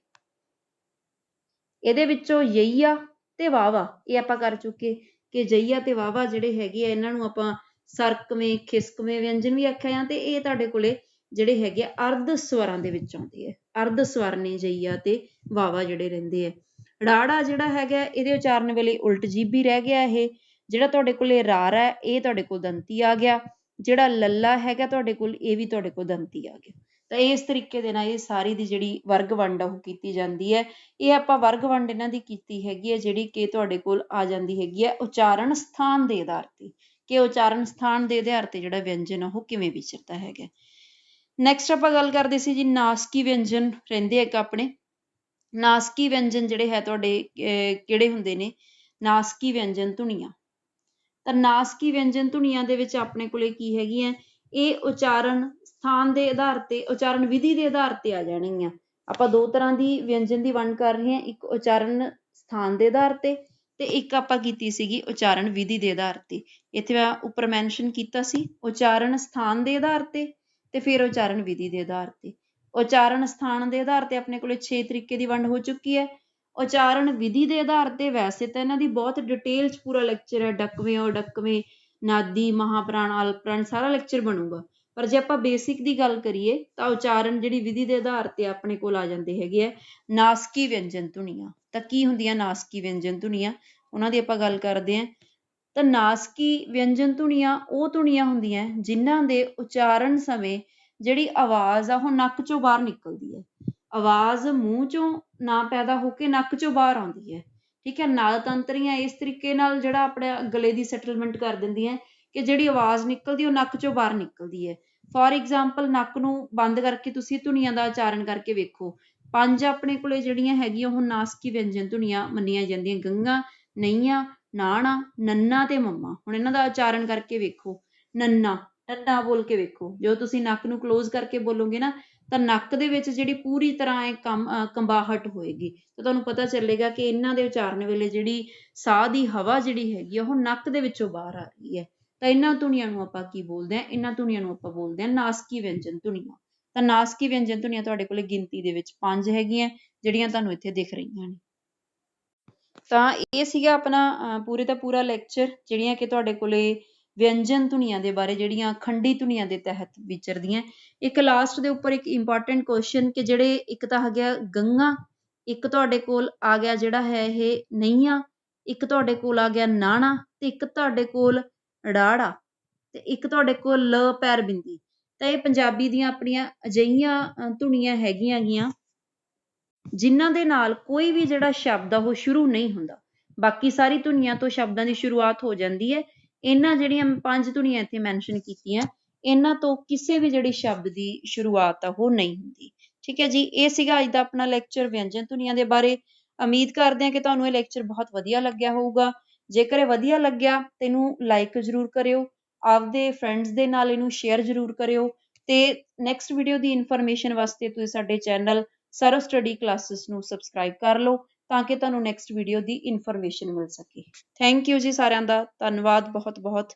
ਇਹਦੇ ਵਿੱਚੋਂ ਯਈਆ ਤੇ ਵਾਵਾ ਇਹ ਆਪਾਂ ਕਰ ਚੁੱਕੇ ਕਿ ਜਈਆ ਤੇ ਵਾਵਾ ਜਿਹੜੇ ਹੈਗੇ ਆ, ਇਹਨਾਂ ਨੂੰ ਆਪਾਂ ਸਰਕਵੇਂ, ਖਿਸਕਵੇਂ ਵਿਅੰਜਨ ਵੀ ਆਖਿਆ ਜਾਂ ਤੇ ਇਹ ਤੁਹਾਡੇ ਕੋਲੇ ਜਿਹੜੇ ਹੈਗੇ ਆ, ਅਰਧ ਸਵਰਾਂ ਦੇ ਵਿੱਚ ਆਉਂਦੇ ਆ। ਅਰਧ ਸਵਰ ਨੇ ਜਈਆ ਤੇ ਵਾਵਾ ਜਿਹੜੇ ਰਹਿੰਦੇ ਆ। ਰਾੜਾ ਜਿਹੜਾ ਹੈਗਾ, ਇਹਦੇ ਉਚਾਰਨ ਵੇਲੇ ਉਲਟ ਜੀਬੀ ਰਹਿ ਗਿਆ ਇਹ, ਜਿਹੜਾ ਤੁਹਾਡੇ ਕੋਲੇ ਰਾਰਾ ਹੈ, ਇਹ ਤੁਹਾਡੇ ਕੋਲ ਦੰਤੀ ਆ ਗਿਆ। ਜਿਹੜਾ ਲੱਲਾ ਹੈਗਾ, ਤੁਹਾਡੇ ਕੋਲ ਇਹ ਵੀ ਤੁਹਾਡੇ ਕੋਲ ਦੰਤੀ ਆ ਗਿਆ। ਤਾਂ ਇਸ ਤਰੀਕੇ ਦੇ ਨਾਲ ਇਹ ਸਾਰੀ ਦੀ ਜਿਹੜੀ ਵਰਗ ਵੰਡ ਆ ਉਹ ਕੀਤੀ ਜਾਂਦੀ ਹੈ। ਇਹ ਆਪਾਂ ਵਰਗ ਵੰਡ ਇਹਨਾਂ ਦੀ ਕੀਤੀ ਹੈਗੀ ਹੈ ਜਿਹੜੀ ਕਿ ਤੁਹਾਡੇ ਕੋਲ ਆ ਜਾਂਦੀ ਹੈਗੀ ਹੈ ਉਚਾਰਨ ਸਥਾਨ ਦੇ ਆਧਾਰ ਤੇ। ਕਿ ਉਚਾਰਨ ਸਥਾਨ ਦੇ ਆਧਾਰ ਤੇ ਜਿਹੜਾ ਵਿਅੰਜਨ ਉਹ ਕਿਵੇਂ ਵਿਚਰਦਾ ਹੈਗਾ ਨੈਕਸਟ ਆਪਾਂ ਗੱਲ ਕਰਦੇ ਸੀ ਜੀ ਨਾਸਕੀ ਵਿਅੰਜਨ ਰਹਿੰਦੇ ਇੱਕ ਆਪਣੇ। ਨਾਸਕੀ ਵਿਅੰਜਨ ਜਿਹੜੇ ਹੈ ਤੁਹਾਡੇ ਅਹ, ਕਿਹੜੇ ਹੁੰਦੇ ਨੇ? ਨਾਸਕੀ ਵਿਅੰਜਨ ਧੁਨੀਆਂ। ਤਾਂ ਨਾਸਕੀ ਵਿਅੰਜਨ ਧੁਨੀਆਂ ਦੇ ਵਿੱਚ ਆਪਣੇ ਕੋਲੇ ਕੀ ਹੈਗੀਆਂ? ਇਹ ਉਚਾਰਨ ਸਥਾਨ ਦੇ ਆਧਾਰ ਤੇ ਉਚਾਰਨ ਵਿਧੀ ਦੇ ਆਧਾਰ ਤੇ ਆ ਜਾਣਗੀਆਂ। ਆਪਾਂ ਦੋ ਤਰ੍ਹਾਂ ਦੀ ਵਿਅੰਜਨ ਦੀ ਵੰਡ ਕਰ ਰਹੇ ਹਾਂ, ਇੱਕ ਉਚਾਰਨ ਸਥਾਨ ਦੇ ਆਧਾਰ ਤੇ ਤੇ ਇੱਕ ਆਪਾਂ ਕੀਤੀ ਸੀਗੀ ਉਚਾਰਨ ਵਿਧੀ ਦੇ ਆਧਾਰ ਤੇ। ਇੱਥੇ ਮੈਂ ਉੱਪਰ ਮੈਂਸ਼ਨ ਕੀਤਾ ਸੀ, ਉਚਾਰਨ ਸਥਾਨ ਦੇ ਆਧਾਰ ਤੇ ਤੇ ਫਿਰ ਉਚਾਰਨ ਵਿਧੀ ਦੇ ਆਧਾਰ ਤੇ। ਉਚਾਰਨ ਸਥਾਨ ਦੇ ਆਧਾਰ ਤੇ ਆਪਣੇ ਕੋਲੇ 6 ਤਰੀਕੇ ਦੀ ਵੰਡ ਹੋ ਚੁੱਕੀ ਹੈ। ਉਚਾਰਨ ਵਿਧੀ ਦੇ ਆਧਾਰ ਤੇ ਵੈਸੇ ਤਾਂ ਇਹਨਾਂ ਦੀ ਬਹੁਤ ਡਿਟੇਲ ਚ ਪੂਰਾ ਲੈਕਚਰ ਹੈ, ਡਕਵੇਂ ਔਰ ਡੱਕਵੇਂ ਨਾਦੀ, ਮਹਾਪ੍ਰਾਣ ਅਲਪ੍ਰਾਣ ਸਾਰਾ ਲੈਕਚਰ ਬਣੂਗਾ। ਪਰ ਜੇ ਆਪਾਂ ਬੇਸਿਕ ਦੀ ਗੱਲ ਕਰੀਏ, ਤਾਂ ਉਚਾਰਨ ਜਿਹੜੀ ਵਿਧੀ ਦੇ ਆਧਾਰ ਤੇ ਆਪਣੇ ਕੋਲ ਆ ਜਾਂਦੇ ਹੈਗੇ ਆ, ਨਾਸਕੀ ਵਿਅੰਜਨ ਧੁਨੀਆਂ। ਤਾਂ ਕੀ ਹੁੰਦੀਆਂ ਨਾਸਕੀ ਵਿਅੰਜਨ ਧੁਨੀਆਂ? ਉਹਨਾਂ ਦੀ ਆਪਾਂ ਗੱਲ ਕਰਦੇ ਹਾਂ। ਤਾਂ ਨਾਸਕੀ ਵਿਅੰਜਨ ਧੁਨੀਆਂ ਉਹ ਧੁਨੀਆਂ ਹੁੰਦੀਆਂ ਜਿਨ੍ਹਾਂ ਦੇ ਉਚਾਰਨ ਸਮੇਂ ਜਿਹੜੀ ਆਵਾਜ਼ ਆ, ਉਹ ਨੱਕ ਚੋਂ ਬਾਹਰ ਨਿਕਲਦੀ ਹੈ। ਆਵਾਜ਼ ਮੂੰਹ ਚੋਂ ਨਾ ਪੈਦਾ ਹੋ ਕੇ ਨੱਕ ਚੋਂ ਬਾਹਰ ਆਉਂਦੀ ਹੈ। ਠੀਕ ਹੈ ਨਲ ਤੰਤਰੀਆਂ ਇਸ ਤਰੀਕੇ ਨਾਲ ਜਿਹੜਾ ਆਪਣੇ ਗਲੇ ਦੀ ਸੈਟਲਮੈਂਟ ਕਰ ਦਿੰਦੀਆਂ। ਕਿ ਜਿਹੜੀ ਆਵਾਜ਼ ਨਿਕਲਦੀ ਉਹ ਨੱਕ ਚੋਂ ਬਾਹਰ ਨਿਕਲਦੀ ਹੈ। ਫੋਰ ਐਗਜ਼ਾਮਪਲ ਨੱਕ ਨੂੰ ਬੰਦ ਕਰਕੇ ਤੁਸੀਂ ਧੁਨੀਆਂ ਦਾ ਉਚਾਰਨ ਕਰਕੇ ਵੇਖੋ। ਪੰਜ ਆਪਣੇ ਕੋਲੇ ਜਿਹੜੀਆਂ ਹੈਗੀਆਂ, ਉਹ ਨਾਸਕੀ ਵਿਅੰਜਨ ਧੁਨੀਆਂ ਮੰਨੀਆਂ ਜਾਂਦੀਆਂ। ਗੰਗਾ, ਨਈਆਂ, ਨਾਣਾ, ਨੰਨਾ ਤੇ ਮੰਮਾ। ਹੁਣ ਇਹਨਾਂ ਦਾ ਉਚਾਰਨ ਕਰਕੇ ਵੇਖੋ। ਨੰਨਾ ਨੰਨਾ ਬੋਲ ਕੇ ਵੇਖੋ। ਜਦੋਂ ਤੁਸੀਂ ਨੱਕ ਨੂੰ ਕਲੋਜ਼ ਕਰਕੇ ਬੋਲੋਗੇ ਨਾ, ਤਾਂ ਨੱਕ ਦੇ ਵਿੱਚ ਜਿਹੜੀ ਪੂਰੀ ਤਰ੍ਹਾਂ ਇਹ ਕੰਮ ਕੰਬਾਹਟ ਹੋਏਗੀ। ਤਾਂ ਤੁਹਾਨੂੰ ਪਤਾ ਚੱਲੇਗਾ ਕਿ ਇਹਨਾਂ ਦੇ ਉਚਾਰਨ ਵੇਲੇ ਜਿਹੜੀ ਸਾਹ ਦੀ ਹਵਾ ਜਿਹੜੀ ਹੈਗੀ ਆ, ਉਹ ਨੱਕ ਦੇ ਵਿੱਚੋਂ ਬਾਹਰ ਆ ਰਹੀ ਹੈ। ਤਾਂ ਇਹਨਾਂ ਧੁਨੀਆਂ ਨੂੰ ਆਪਾਂ ਕੀ ਬੋਲਦੇ ਆ ਇਹਨਾਂ ਧੁਨੀਆਂ ਨੂੰ ਆਪਾਂ ਬੋਲਦੇ ਆ ਨਾਸਕੀ ਵਿਅੰਜਨ ਧੁਨੀਆਂ। ਤਾਂ ਨਾਸਕੀ ਵਿਅੰਜਨ ਧੁਨੀਆਂ ਤੁਹਾਡੇ ਕੋਲੇ ਗਿਣਤੀ ਦੇ ਵਿੱਚ ਪੰਜ ਹੈਗੀਆਂ, ਜਿਹੜੀਆਂ ਤੁਹਾਨੂੰ ਇੱਥੇ ਦਿਖ ਰਹੀਆਂ ਨੇ। ਤਾਂ ਇਹ ਸੀਗਾ ਆਪਣਾ ਪੂਰੇ ਦਾ ਪੂਰਾ ਲੈਕਚਰ ਜਿਹੜੀਆਂ ਕਿ ਤੁਹਾਡੇ ਕੋਲੇ ਵਿਅੰਜਨ ਧੁਨੀਆਂ ਦੇ ਬਾਰੇ, ਜਿਹੜੀਆਂ ਖੰਡੀ ਧੁਨੀਆਂ ਦੇ ਤਹਿਤ ਵਿਚਰਦੀਆਂ। ਇੱਕ ਲਾਸਟ ਦੇ ਉੱਪਰ ਇੱਕ ਇੰਪੋਰਟੈਂਟ ਕੁਐਸਚਨ ਕਿ ਜਿਹੜੇ ਇੱਕ ਤਾਂ ਹੈਗਾ ਗੰਗਾ, ਇੱਕ ਤੁਹਾਡੇ ਕੋਲ ਆ ਗਿਆ ਜਿਹੜਾ ਹੈ ਇਹ ਨਈਆਂ, ਇੱਕ ਤੁਹਾਡੇ ਕੋਲ ਆ ਗਿਆ ਨਾਣਾ, ਤੇ ਇੱਕ ਤੁਹਾਡੇ ਕੋਲ ਰਾੜਾ ਤੇ ਇੱਕ ਤੁਹਾਡੇ ਕੋਲ ਲ ਪੈਰ ਬਿੰਦੀ। ਤਾਂ ਇਹ ਪੰਜਾਬੀ ਦੀਆਂ ਆਪਣੀਆਂ ਅਜਿਹੀਆਂ ਧੁਨੀਆਂ ਹੈਗੀਆਂ ਗੀਆਂ, ਜਿਨ੍ਹਾਂ ਦੇ ਨਾਲ ਕੋਈ ਵੀ ਜਿਹੜਾ ਸ਼ਬਦ ਆ, ਉਹ ਸ਼ੁਰੂ ਨਹੀਂ ਹੁੰਦਾ। ਬਾਕੀ ਸਾਰੀ ਧੁਨੀਆਂ ਤੋਂ ਸ਼ਬਦਾਂ ਦੀ ਸ਼ੁਰੂਆਤ ਹੋ ਜਾਂਦੀ ਹੈ। ਇਹਨਾਂ ਜਿਹੜੀਆਂ ਪੰਜ ਧੁਨੀਆਂ ਇੱਥੇ ਮੈਂਸ਼ਨ ਕੀਤੀਆਂ, ਇਹਨਾਂ ਤੋਂ ਕਿਸੇ ਵੀ ਜਿਹੜੀ ਸ਼ਬਦ ਦੀ ਸ਼ੁਰੂਆਤ ਆ, ਉਹ ਨਹੀਂ ਹੁੰਦੀ। ਠੀਕ ਹੈ ਜੀ? ਇਹ ਸੀਗਾ ਅੱਜ ਦਾ ਆਪਣਾ ਲੈਕਚਰ ਵਿਅੰਜਨ ਧੁਨੀਆਂ ਦੇ ਬਾਰੇ। ਉਮੀਦ ਕਰਦੇ ਹਾਂ ਕਿ ਤੁਹਾਨੂੰ ਇਹ ਲੈਕਚਰ ਬਹੁਤ ਵਧੀਆ ਲੱਗਿਆ ਹੋਊਗਾ। ਜੇਕਰ ਇਹ ਵਧੀਆ ਲੱਗਿਆ ਤਾਂ ਇਹਨੂੰ ਲਾਈਕ ਜ਼ਰੂਰ ਕਰਿਓ, ਆਪਦੇ ਫਰੈਂਡਸ ਦੇ ਨਾਲ ਇਹਨੂੰ ਸ਼ੇਅਰ ਜ਼ਰੂਰ ਕਰਿਓ ਤੇ ਨੈਕਸਟ ਵੀਡੀਓ ਦੀ ਇਨਫੋਰਮੇਸ਼ਨ ਵਾਸਤੇ ਤੁਸੀਂ ਸਾਡੇ ਚੈਨਲ ਸਰਵ ਸਟੱਡੀ ਕਲਾਸਿਸ ਨੂੰ ਸਬਸਕ੍ਰਾਈਬ ਕਰ ਲਓ ਤਾਂ ਕਿ ਤੁਹਾਨੂੰ ਨੈਕਸਟ ਵੀਡੀਓ ਦੀ ਇਨਫੋਰਮੇਸ਼ਨ ਮਿਲ ਸਕੇ। ਥੈਂਕ ਯੂ ਜੀ ਸਾਰਿਆਂ ਦਾ, ਧੰਨਵਾਦ ਬਹੁਤ ਬਹੁਤ